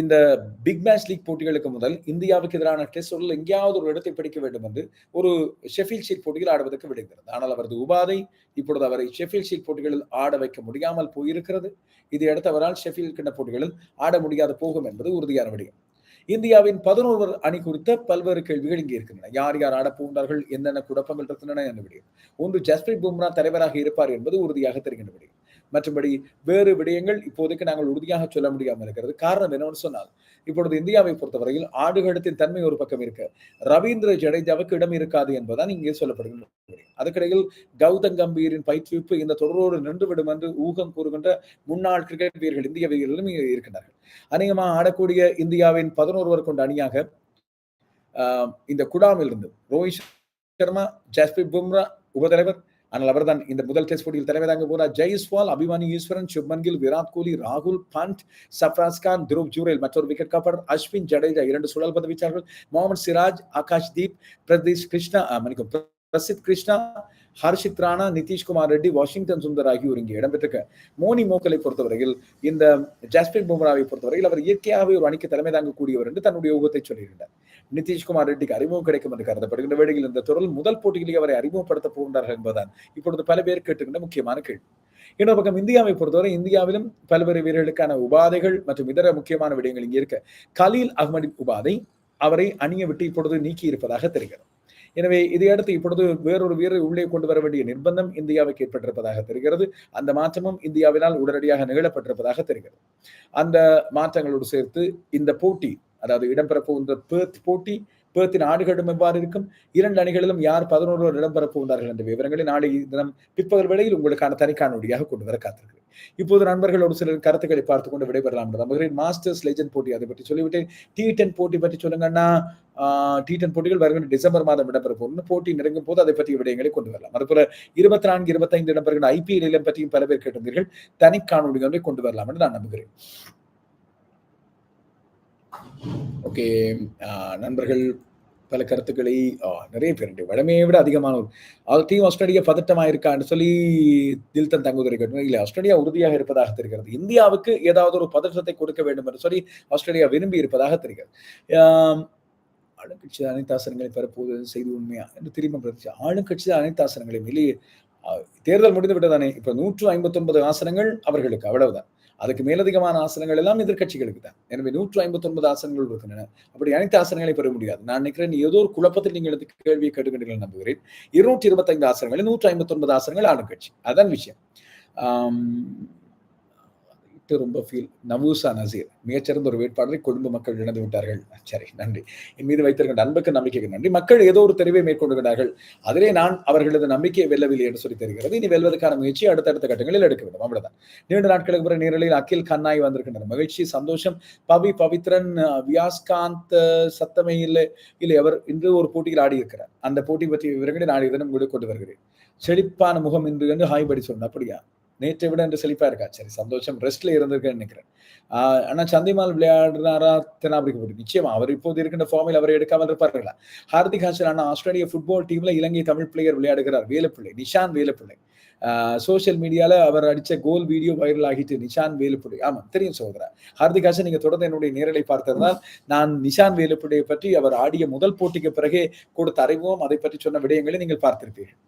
இந்த பிக் மேட்ச் லீக் போட்டிகளுக்கு முதல் இந்தியாவுக்கு எதிரான டெஸ்ட் சொல்ல எங்கேயாவது ஒரு இடத்தை பிடிக்க வேண்டும் என்று ஒரு ஷெஃபீல் ஷீட் போட்டியில் ஆடுவதற்கு விடுகிறது ஆனால் அவரது உபாதை இப்பொழுது அவரை ஷெஃபில் ஷீட் போட்டிகளில் ஆட வைக்க முடியாமல் போயிருக்கிறது. இதையடுத்து அவரால் ஷெஃபில் கிண்ண போட்டிகளில் ஆட முடியாது போகும் என்பது உறுதியான விடயம். இந்தியாவின் பதினோரு அணி குறித்த பல்வேறு கேள்விகள் இங்கே இருக்கின்றன. யார் யார் ஆடப் போகின்றார்கள்? என்னென்ன குழப்பங்கள் இருக்கின்றன என்ற விடயம். ஒன்று ஜஸ்பிரீத் பும்ரா தலைவராக இருப்பார் என்பது உறுதியாக தெரிகின்ற விடயம். மற்றபடி வேறு விடயங்கள் இப்போதைக்கு நாங்கள் உறுதியாக சொல்ல முடியாமல் இருக்கிறது. காரணம் என்னன்னு சொன்னால் இப்பொழுது இந்தியாவை பொறுத்தவரையில் ஆடுகளத்தின் தன்மை ஒரு பக்கம் இருக்க. ரவீந்திர ஜடேஜாவுக்கு இடம் இருக்காது என்பதுதான் இங்கே சொல்லப்படுகிறது அதுக்கிடையில் கௌதம் கம்பீரின் பயிற்றுவிப்பு இந்த தொடரோடு நின்றுவிடும் என்று ஊகம் கூறுகின்ற முன்னாள் கிரிக்கெட் வீரர்கள் இந்திய வீரர்களும் இருக்கின்றார்கள். அநேகமாக ஆடக்கூடிய இந்தியாவின் பதினோருவர் கொண்ட அணியாக இந்த குடாமில் இருந்து ரோஹித் சர்மா ஜஸ்பிரித் பும்ரா உபதலைவர் ஆனால் அவர்தான் இந்த முதல் டெஸ்ட் போட்டியில் தலைமை தாங்க போறார். ஜெய்ஸ்வால் அபிமானி ஈஸ்வரன் சுப்மன் கில் விராட் கோலி ராகுல் பண்ட் சப்ராஸ் கான் துருவ் ஜூரேல் மற்றொரு விக்கெட் காப்பர் அஸ்வின் ஜடேஜா. இரண்டு சுழல் பந்து வீச்சாளர்கள். முகமது சிராஜ் ஆகாஷ் தீப் பிரதீஷ் கிருஷ்ணா மன்னிக்கும் பிரசித் கிருஷ்ணா ஹர்ஷித் ராணா நிதிஷ்குமார் ரெட்டி வாஷிங்டன் சுந்தர் ஆகியோர் இங்கே இடம்பெற்றிருக்க. மோனி மோக்கலை பொறுத்தவரையில் இந்த ஜாஸ்மின் பும்ராவை பொறுத்தவரையில் அவர் இயற்கையாகவே ஒரு அணிக்கு தலைமை தாங்கக்கூடியவர் என்று தன்னுடைய யூகத்தை சொல்லியிருந்தார் நிதிஷ்குமார் ரெட்டிக்கு அறிமுகம் கிடைக்கும் என்று கருதப்படுகின்ற வேளையில் இந்த தொடரில் முதல் போட்டியிலேயே அவரை அறிமுகப்படுத்த போகின்றார்கள் என்பதுதான் இப்பொழுது பல பேர் கேட்டுக்கின்ற முக்கியமான கேள்வி. இன்னொரு பக்கம் இந்தியாவை பொறுத்தவரை இந்தியாவிலும் பல்வேறு வீரர்களுக்கான உபாதைகள் மற்றும் இதர முக்கியமான விடயங்கள் இங்கே இருக்க. கலீல் அகமதின் உபாதை அவரை அணியை விட்டு இப்பொழுது நீக்கி இருப்பதாக தெரிகிறது. எனவே இதையடுத்து இப்பொழுது வேறொரு வீரரை உள்ளே கொண்டு வர வேண்டிய நிர்பந்தம் இந்தியாவுக்கு ஏற்பட்டிருப்பதாக தெரிகிறது. அந்த மாற்றமும் இந்தியாவினால் உடனடியாக நிகழப்பட்டிருப்பதாக தெரிகிறது. அந்த மாற்றங்களோடு சேர்த்து இந்த போட்டி அதாவது இடம்பெற போகின்ற பேர்த் போட்டி பேர்த்தின் ஆடுகளும் எவ்வாறு இருக்கும்? இரண்டு அணிகளிலும் யார் பதினோரு இடம்பெற போகிறார்கள் என்ற விவரங்களை நாளை தினம் பிற்பகல் வேளையில் உங்களுக்கான தனிக்காணொலியாக கொண்டு வர காத்திருக்கிறேன். இப்போது நண்பர்களோடு சில கருத்துக்களை பார்த்து கொண்டு விடைபெறலாம். நம்புகிறேன் மாஸ்டர்ஸ் லெஜண்ட் போட்டி அதை பற்றி சொல்லிவிட்டேன் டி டென் போட்டி பற்றி சொல்லுங்கன்னா டி டென் போட்டிகள் வருகின்ற டிசம்பர் மாதம் இடம்பெற போகணும் போட்டி நெருங்கும் போது அதை பற்றிய விடயங்களை கொண்டு வரலாம். அதுபோல இருபத்தி நான்கு இருபத்தைந்து இடம்பெறுகிற ஐபிஎல் இளம் பற்றியும் பல பேர் கேட்டிருந்தீர்கள். தனி காணொலிகளை கொண்டு வரலாம் என்று நான் நம்புகிறேன். ஓகே நண்பர்கள் பல கருத்துக்களை நிறைய பேர் வடமையை விட அதிகமானவர். அது டீம் ஆஸ்திரேலியா பதட்டமாக இருக்கான்னு சொல்லி தில்தன் தங்குதுரை கேட்டோம். இல்லை ஆஸ்திரேலியா உறுதியாக இருப்பதாக தெரிகிறது. இந்தியாவுக்கு ஏதாவது ஒரு பதற்றத்தை கொடுக்க வேண்டும் என்று சொல்லி ஆஸ்திரேலியா விரும்பி இருப்பதாக தெரிகிறது. ஆளுங்கட்சி அனைத்து ஆசனங்களை பெறப்போது செய்து உண்மையா என்று திரும்ப பிரதிச்சு. ஆளுங்கட்சி அனைத்து ஆசனங்களையும் இல்லையே. தேர்தல் முடிந்து விட்டதானே. இப்ப நூற்று ஐம்பத்தி ஒன்பது ஆசனங்கள் அவர்களுக்கு அவ்வளவுதான். அதுக்கு மேலதிகமான ஆசனங்கள் எல்லாம் எதிர்கட்சிகளுக்கு தான். எனவே நூற்று ஐம்பத்தி ஒன்பது ஆசனங்கள் இருக்கின்றன. அப்படி அனைத்து ஆசனங்களை பெற முடியாது. நான் நினைக்கிறேன் ஏதோ ஒரு குழப்பத்தில் நீங்கள் எடுத்து கேள்வியை கேட்டுக்கிட்டீர்கள் நம்புகிறேன். இருநூற்றி இருபத்தைந்து ஆசனங்களில் நூற்றி ஐம்பத்தி ஒன்பது ஆசனங்கள் ஆளுங்கட்சி. அதான் விஷயம். ரொம்ப ஃபீல் நவூசா நசீர் மிகச்சிறந்த ஒரு வேட்பாளரை குடும்ப மக்கள் இழந்து விட்டார்கள். சரி நன்றி. என் மீது வைத்திருக்கின்ற அன்புக்கு நம்பிக்கைக்கு நன்றி. மக்கள் ஏதோ ஒரு தெரிவை மேற்கொண்டுகிறார்கள் அதிலே நான் அவர்களது நம்பிக்கையை வெல்லவில்லை என்று சொல்லி தெரிகிறது. இனி வெல்வதற்கான முயற்சி அடுத்தடுத்த கட்டங்களில் எடுக்க வேண்டும். அவ்வளவுதான். நீண்ட நாட்களுக்கு பிறகு நேரலில் அகில் கண்ணாய் வந்திருக்கின்றனர். மகிழ்ச்சி சந்தோஷம். பவி பவித்ரன் வியாஸ்காந்த் சத்தமே இல்லை. இல்லை அவர் இன்று ஒரு போட்டியில் ஆடி இருக்கிறார் அந்த போட்டி பற்றிய விவரங்களை நாளைய தினம் கொண்டு வருகிறேன். செழிப்பான முகம் இன்று என்று ஹாய் படி சொன்ன அப்படியா? நேற்றை விட என்று செழிப்பா இருக்கா? சரி சந்தோஷம் ரெஸ்ட்ல இருந்திருக்கேன்னு நினைக்கிறேன். ஆஹ் ஆனா சந்திமால் விளையாடுறாரா? தென்னாப்பிரிக்க போட்டி. நிச்சயமா அவர் இப்போது இருக்கின்ற ஃபார்மில் அவர் எடுக்காமல் இருப்பார்களா? ஹார்திக் ஹாசன் ஆனா ஆஸ்திரேலிய ஃபுட்பால் டீம்ல இலங்கை தமிழ் பிளேயர் விளையாடுகிறார் வேலுப்பிள்ளை நிஷான் வேலுப்பிள்ளை. சோசியல் மீடியால அவர் அடிச்ச கோல் வீடியோ வைரல் ஆகிட்டு நிஷான் வேலுப்புடி ஆமா தெரியும் சோதரா ஹார்திக் ஹாசன் நீங்க தொடர்ந்து என்னுடைய நேரலை பார்த்திருந்தால் நான் நிஷான் வேலுப்பிள்ளையை பற்றி அவர் ஆடிய முதல் போட்டிக்கு பிறகே கொடுத்த அறிவோம் அதை பற்றி சொன்ன விடயங்களை நீங்கள் பார்த்திருப்பீர்கள்.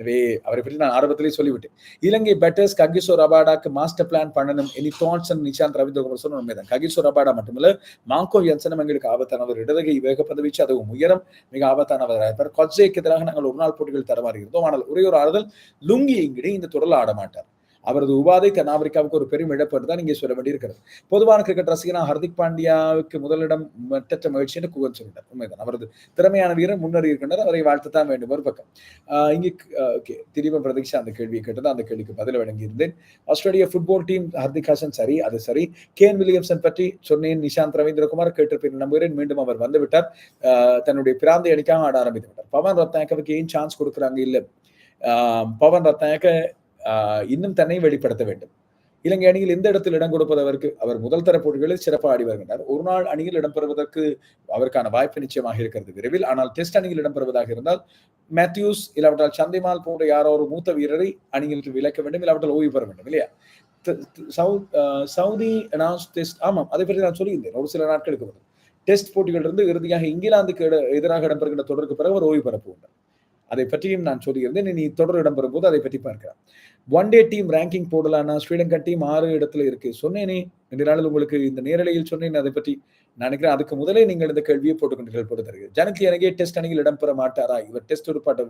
எனவே அவரை பற்றி நான் ஆரம்பத்திலேயே சொல்லிவிட்டேன். இலங்கை பெட்டர்ஸ் ககிசோ ரபாடாக்கு மாஸ்டர் பிளான் பண்ணணும். எனி தாட்ஸ் நிஷாந்த் ரவீந்திரகுமார் சொன்ன உண்மைதான். ககிசோ ரபாடா மட்டுமல்ல மாங்கோ யன்சனம் எங்களுக்கு ஆபத்தானவர். இடதுகை வேக பதவிச்சு அதுவும் உயரம் மிக ஆபத்தானவராக இருப்பார். கொச்சைக்கு எதிராக நாங்கள் ஒரு நாள் போட்டிகள் தரமாறி இருந்தோம் ஆனால் ஒரே ஒரு ஆறுதல் லுங்கி இங்கிடி இந்த தொடரில் ஆட மாட்டார் அவரது உபாதை தென்னாப்பிரிக்காவுக்கு ஒரு பெரும் இழப்பு தான் இங்கே சொல்ல வேண்டியிருக்கிறது. பொதுவான கிரிக்கெட் ரசிகனா ஹர்திக் பாண்டியாவுக்கு முதலிடம் மற்ற மகிழ்ச்சி என்று குகன் சொல்லிட்டார். உண்மைதான். அவரது திறமையான வீரர் முன்னேறி இருக்கின்றார். அவரை வாழ்த்துத்தான் வேண்டும். ஒரு பக்கம். இங்கே ஓகே. திரும்ப பிரதீஷா அந்த கேள்வியை கேட்டது அந்த கேள்விக்கு பதில் வழங்கியிருந்தேன். ஆஸ்திரேலிய ஃபுட்பால் டீம் ஹர்திக் ஹாசன் சரி அது சரி. கேன் வில்லியம்சன் பற்றி சொன்னேன். நிஷாந்த் ரவீந்திரகுமார் கேட்டிருப்பேன் நம்புகிறேன். மீண்டும் அவர் வந்துவிட்டார் தன்னுடைய பிராந்தி அணிக்காக ஆட ஆரம்பித்து விட்டார். பவன் ரத்னாக்கவுக்கு ஏன் சான்ஸ் கொடுக்குறாங்க? இல்லை. பவன் ரத்னாக்க இன்னும் தன்னை வெளிப்படுத்த வேண்டும். இலங்கை அணியில் எந்த இடத்தில் இடம் கொடுப்பதற்கு அவர் முதல் தர போட்டிகளில் சிறப்பாக ஆடி வருகின்றார். ஒரு நாள் அணியில் இடம்பெறுவதற்கு அவருக்கான வாய்ப்பு நிச்சயமாக இருக்கிறது விரைவில். ஆனால் டெஸ்ட் அணியில் இடம்பெறுவதாக இருந்தால் மேத்யூஸ் இல்லாவிட்டால் சந்திமால் போன்ற யாரோ ஒரு மூத்த வீரரை அணியில் விலக்க வேண்டும் இல்லாவிட்டால் ஓய்வு பெற வேண்டும் இல்லையா? சவுதி அனௌன்ஸ் டெஸ்ட் ஆமாம் அதை பற்றி நான் சொல்லியிருந்தேன் ஒரு சில நாட்களுக்கு வரும் டெஸ்ட் போட்டிகள் இருந்து இறுதியாக இங்கிலாந்துக்கு எதிராக இடம்பெறுகின்ற தொடருக்கு பிறகு அவர் ஓய்வு பெறப்போகிறார் அதை பற்றியும் நான் சொல்லியிருந்தேன். நீ தொடர் இடம்பெறும் போது அதை பற்றி பார்க்கலாம். ஒன் டே டீம் ரேங்கிங் போடலான்னா ஸ்ரீலங்கா டீம் ஆறு இடத்துல இருக்கு. சொன்னேனே ரெண்டு நாளில் உங்களுக்கு இந்த நேரலையில் சொன்னேன். அதை பற்றி நினைக்கிறேன் அதுக்கு முதலே நீங்கள் இந்த கேள்வியை போட்டுக்கொண்டீர்கள் போட்டு தருகிறேன் ஜனத்தி அணிகே டெஸ்ட் அணியில் இடம்பெற மாட்டாரா? இவர் டெஸ்ட் ஒரு பாட்டு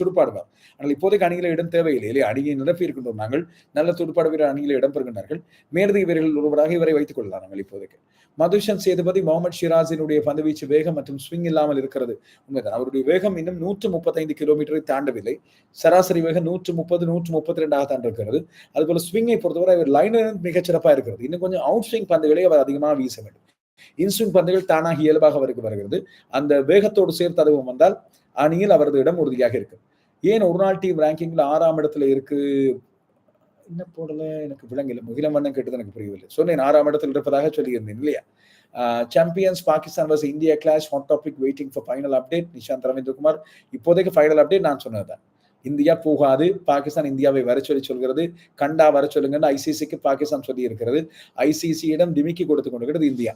துடுப்பாடுவார். ஆனால் இப்போதைக்கு அணியில இடம் தேவையில்லை. இல்லையா அணியை நிரப்பி இருக்கின்றோம் நாங்கள். நல்ல துடுப்பாடு வீரர் அணியில் இடம்பெறுகின்றார்கள் மேலதிக வீரர்கள் ஒருவராக இவரை வைத்துக் கொள்ளலாம் நாங்கள் இப்போதைக்கு. மதுஷன் சேதுபதி முகமது ஷிராஜினுடைய பந்துவீச்சு வேகம் மற்றும் ஸ்விங் இல்லாமல் இருக்கிறது. உண்மைதான். அவருடைய வேகம் இன்னும் நூற்று முப்பத்தைந்து கிலோமீட்டரை தாண்டவில்லை. சராசரி வேகம் நூற்று முப்பது நூற்று முப்பத்தி ரெண்டாக தாண்டிருக்கிறது. அதுபோல ஸ்விங்கை பொறுத்தவரை அவர் லைனர் மிகச்சிறப்பாக இருக்கிறது. இன்னும் கொஞ்சம் அவுட் ஸ்விங் பந்துகளை அவர் அதிகமாக வீச வேண்டும். இன்ஸ்விங் பந்துகள் தானாக இயல்பாக அவருக்கு வருகிறது. அந்த வேகத்தோடு சேர்த்து அதுவும் வந்தால் அணியில் அவரது இடம் உறுதியாக இருக்கு. ஏன் ஒரு நாள் டீம் ரேங்கிங்ல ஆறாம் இடத்துல இருக்கு? என்ன போடல? எனக்கு விளங்கல. முகிலம் வண்ணம் கேட்டது எனக்கு புரியவில்லை. சொன்னேன் ஆறாம் இடத்தில் இருப்பதாக சொல்லியிருந்தேன் இல்லையா? Champions Pakistan versus India clash hot topic waiting for final update Nishanth Ravindrakumar இப்போதைக்கு ஃபைனல் அப்டேட் நான் சொன்னதுதான். இந்தியா போகாது. பாகிஸ்தான் இந்தியாவை வர சொல்லி சொல்கிறது. கண்டா வர சொல்லுங்கன்னு ஐசிசிக்கு பாகிஸ்தான் சொல்லி இருக்கிறது ஐசிசியிடம் டிமிக்கி கொடுத்து கொண்டிருக்கிறது இந்தியா.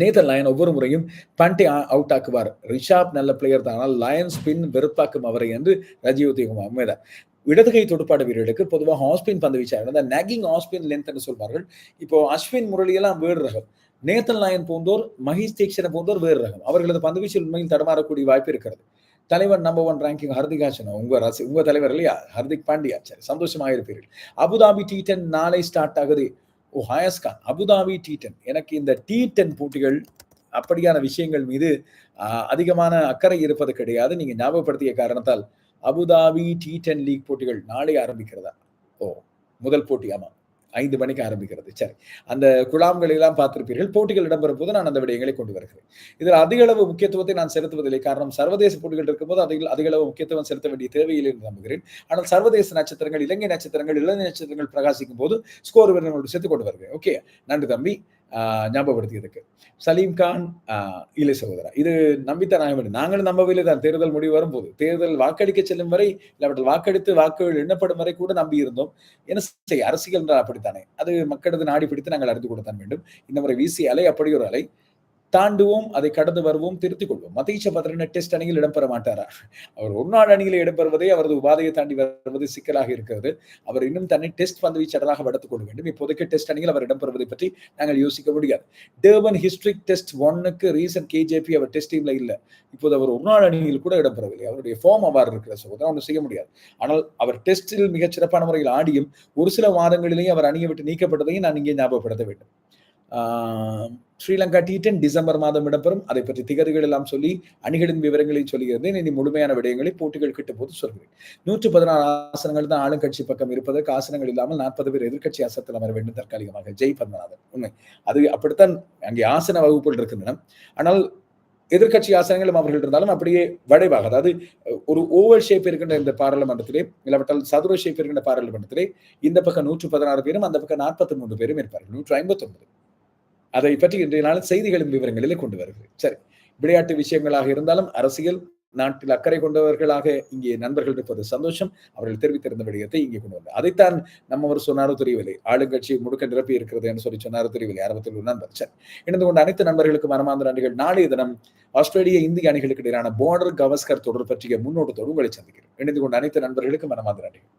நேதன் லயன் ஒவ்வொரு முறையும் பண்டே அவுட் ஆக்குவார். ரிஷாப் நல்ல பிளேயர் தான். ஆனால் லயன் ஸ்பின் வெறுப்பாக்கும் அவரை என்று ரஜீவ் உதயகுமார் உண்மைதான் இடதுகை துடுப்பாடு வீரர்களுக்கு பொதுவாக ஹாஸ்பின் பந்து வீச்சாக அந்த நகிங் ஹாஸ்பின் லென்த் என்று சொல்வார்கள். இப்போ அஸ்வின் முரளியெல்லாம் வேறு ரகம். நேத்தன் லாயன் போன்றோர் மஹேஷ் தீக்ஷனை போன்றோர் வேறு ரகம். அவர்களது பந்து வீச்சில் உண்மையில் தடமாறக்கூடிய வாய்ப்பு இருக்கிறது. தலைவர் number one ranking Hardik Hasan. உங்க ரசி உங்க தலைவர் இல்லையா? ஹர்திக் பாண்டியா. சரி சந்தோஷமாக இருப்பீர்கள். அபுதாபி டி டென் நாளை ஸ்டார்ட் ஆகுது. ஓ ஹாயஸ்கான் அபுதாபி டி டென் எனக்கு இந்த டி டென் போட்டிகள் அப்படியான விஷயங்கள் மீது அதிகமான அக்கறை இருப்பது கிடையாது. நீங்க ஞாபகப்படுத்திய காரணத்தால் அபுதாபி டி டென் லீக் போட்டிகள் நாளை ஆரம்பிக்கிறதா? ஓ முதல் போட்டி ஆமா ஐந்து மணிக்கு ஆரம்பிக்கிறது. சரி. அந்த குழாம்களை எல்லாம் பார்த்திருப்பீர்கள். போட்டிகள் இடம்பெறும் போது நான் அந்த விடயங்களை கொண்டு வருகிறேன். இதில் அதிக அளவு முக்கியத்துவத்தை நான் செலுத்துவதில்லை. காரணம் சர்வதேச போட்டிகள் இருக்கும்போது அதிக அதிக அளவு முக்கியத்துவம் செலுத்த வேண்டிய தேவையில்லை என்று நம்புகிறேன். ஆனால் சர்வதேச நட்சத்திரங்கள் இலங்கை நட்சத்திரங்கள் இளநிலை நட்சத்திரங்கள் பிரகாசிக்கும் போது ஸ்கோர் விவரங்களோடு சேர்த்து கொண்டு வருகிறேன். ஓகே நன்றி தம்பி. ஞாபகப்படுத்தியதுக்கு சலீம் கான் இலை சகோதரா. இது நம்பித்தான் நாங்க நாங்களும் நம்பவில்லை தான். தேர்தல் முடிவு வரும்போது. தேர்தல் வாக்களிக்க செல்லும் வரை இல்லாவற்றில் வாக்களித்து வாக்குகள் எண்ணப்படும் வரை கூட நம்பி இருந்தோம். என்ன செய்ய? அரசியல் என்றால் அப்படித்தானே. அது மக்களது நாடி பிடித்து நாங்கள் அறிந்து கொடுத்தான் வேண்டும். இந்த முறை வீசி அலை அப்படி ஒரு அலை. தாண்டுவோம் அதை கடந்து வருவோம் திருத்திக் கொள்வோம். மதீச்ச பத்ரன டெஸ்ட் அணியில் இடம்பெற மாட்டாரா? அவர் ஒரு நாள் அணியில் இடம்பெறுவதே அவரது உபாதையை தாண்டி வருவது சிக்கலாக இருக்கிறது. அவர் இன்னும் தன்னை டெஸ்ட் பந்து வீச்சாளராக வளர்த்துக் கொள்ள வேண்டும். இப்போதைக்கு டெஸ்ட் அணியில் அவர் இடம்பெறுவதை பற்றி நாங்கள் யோசிக்க முடியாது. டேர்பன் ஹிஸ்ட்ரிக் டெஸ்ட் ஒன்னுக்கு ரீசன் கேஜேபி அவர் டெஸ்ட் டீம்ல இல்ல. இப்போது அவர் ஒரு நாள் அணியில் கூட இடம்பெறவில்லை. அவருடைய ஃபார்ம் அவ்வாறு இருக்கிற சகோதரன் ஒன்றும் செய்ய முடியாது. ஆனால் அவர் டெஸ்டில் மிகச் சிறப்பான முறையில் ஆடியும் ஒரு சில மாதங்களிலேயே அவர் அணியை விட்டு நீக்கப்பட்டதையும் நான் இங்கே ஞாபகப்படுத்த வேண்டும். ஸ்ரீலங்கா டி டென் டிசம்பர் மாதம் இடம்பெறும். அதை பற்றி திகதிகள் எல்லாம் சொல்லி அணிகளின் விவரங்களை சொல்லியிருந்தேன். இனி முழுமையான விடயங்களை போட்டிகள் கிட்ட போது சொல்கிறேன். நூற்று பதினாறு ஆசனங்கள் தான் ஆளுங்கட்சி பக்கம் இருப்பதற்கு ஆசனங்கள் இல்லாமல் நாற்பது பேர் எதிர்கட்சி ஆசனத்தில் அமர வேண்டும் தற்காலிகமாக. ஜெய் பத்மநாதன். உண்மை. அது அப்படித்தான் அங்கே ஆசன வகுப்புகள் இருக்கின்றன. ஆனால் எதிர்கட்சி ஆசனங்களும் அவர்கள் இருந்தாலும் அப்படியே வடைவாக அதாவது ஒரு ஓவல் ஷேப் இருக்கின்ற இந்த பாராளுமன்றத்திலே இல்லாவிட்டால் சதுர ஷேப் இருக்கின்ற பாராளுமன்றத்திலே இந்த பக்கம் நூற்று பதினாறு பேரும் அந்த பக்கம் நாற்பத்தி மூன்று பேரும் இருப்பார்கள். நூற்று ஐம்பத்தி ஒன்பது அதை பற்றி இன்றைய நாளில் செய்திகளின் விவரங்களிலே கொண்டு வருகிறேன் சரி விளையாட்டு விஷயங்களாக இருந்தாலும் அரசியல் நாட்டில் அக்கறை கொண்டவர்களாக இங்கே நண்பர்கள் இருப்பது சந்தோஷம். அவர்கள் தெரிவித்திருந்த விடயத்தை இங்கே கொண்டு வந்தார். அதைத்தான் நம்ம ஒரு சொன்னாரோ தெரியவில்லை. ஆளுங்கட்சி முடுக்க நிரப்பி இருக்கிறது என்று சொல்லி சொன்னாரோ தெரியவில்லை. ஆரம்பத்தில் ஒரு நண்பர். சரி இணைந்து கொண்ட அனைத்து நண்பர்களுக்கு மனமார்ந்த நன்றிகள். நாளைய தினம் ஆஸ்திரேலிய இந்திய அணிகளுக்கு இடையிலான போர்டர் கவஸ்கர் தொடர் பற்றிய முன்னோட்டத்தோடு உங்களை சந்திக்கிறேன். இணைந்து கொண்ட அனைத்து நண்பர்களுக்கும் மனமார்ந்த நன்றிகள்.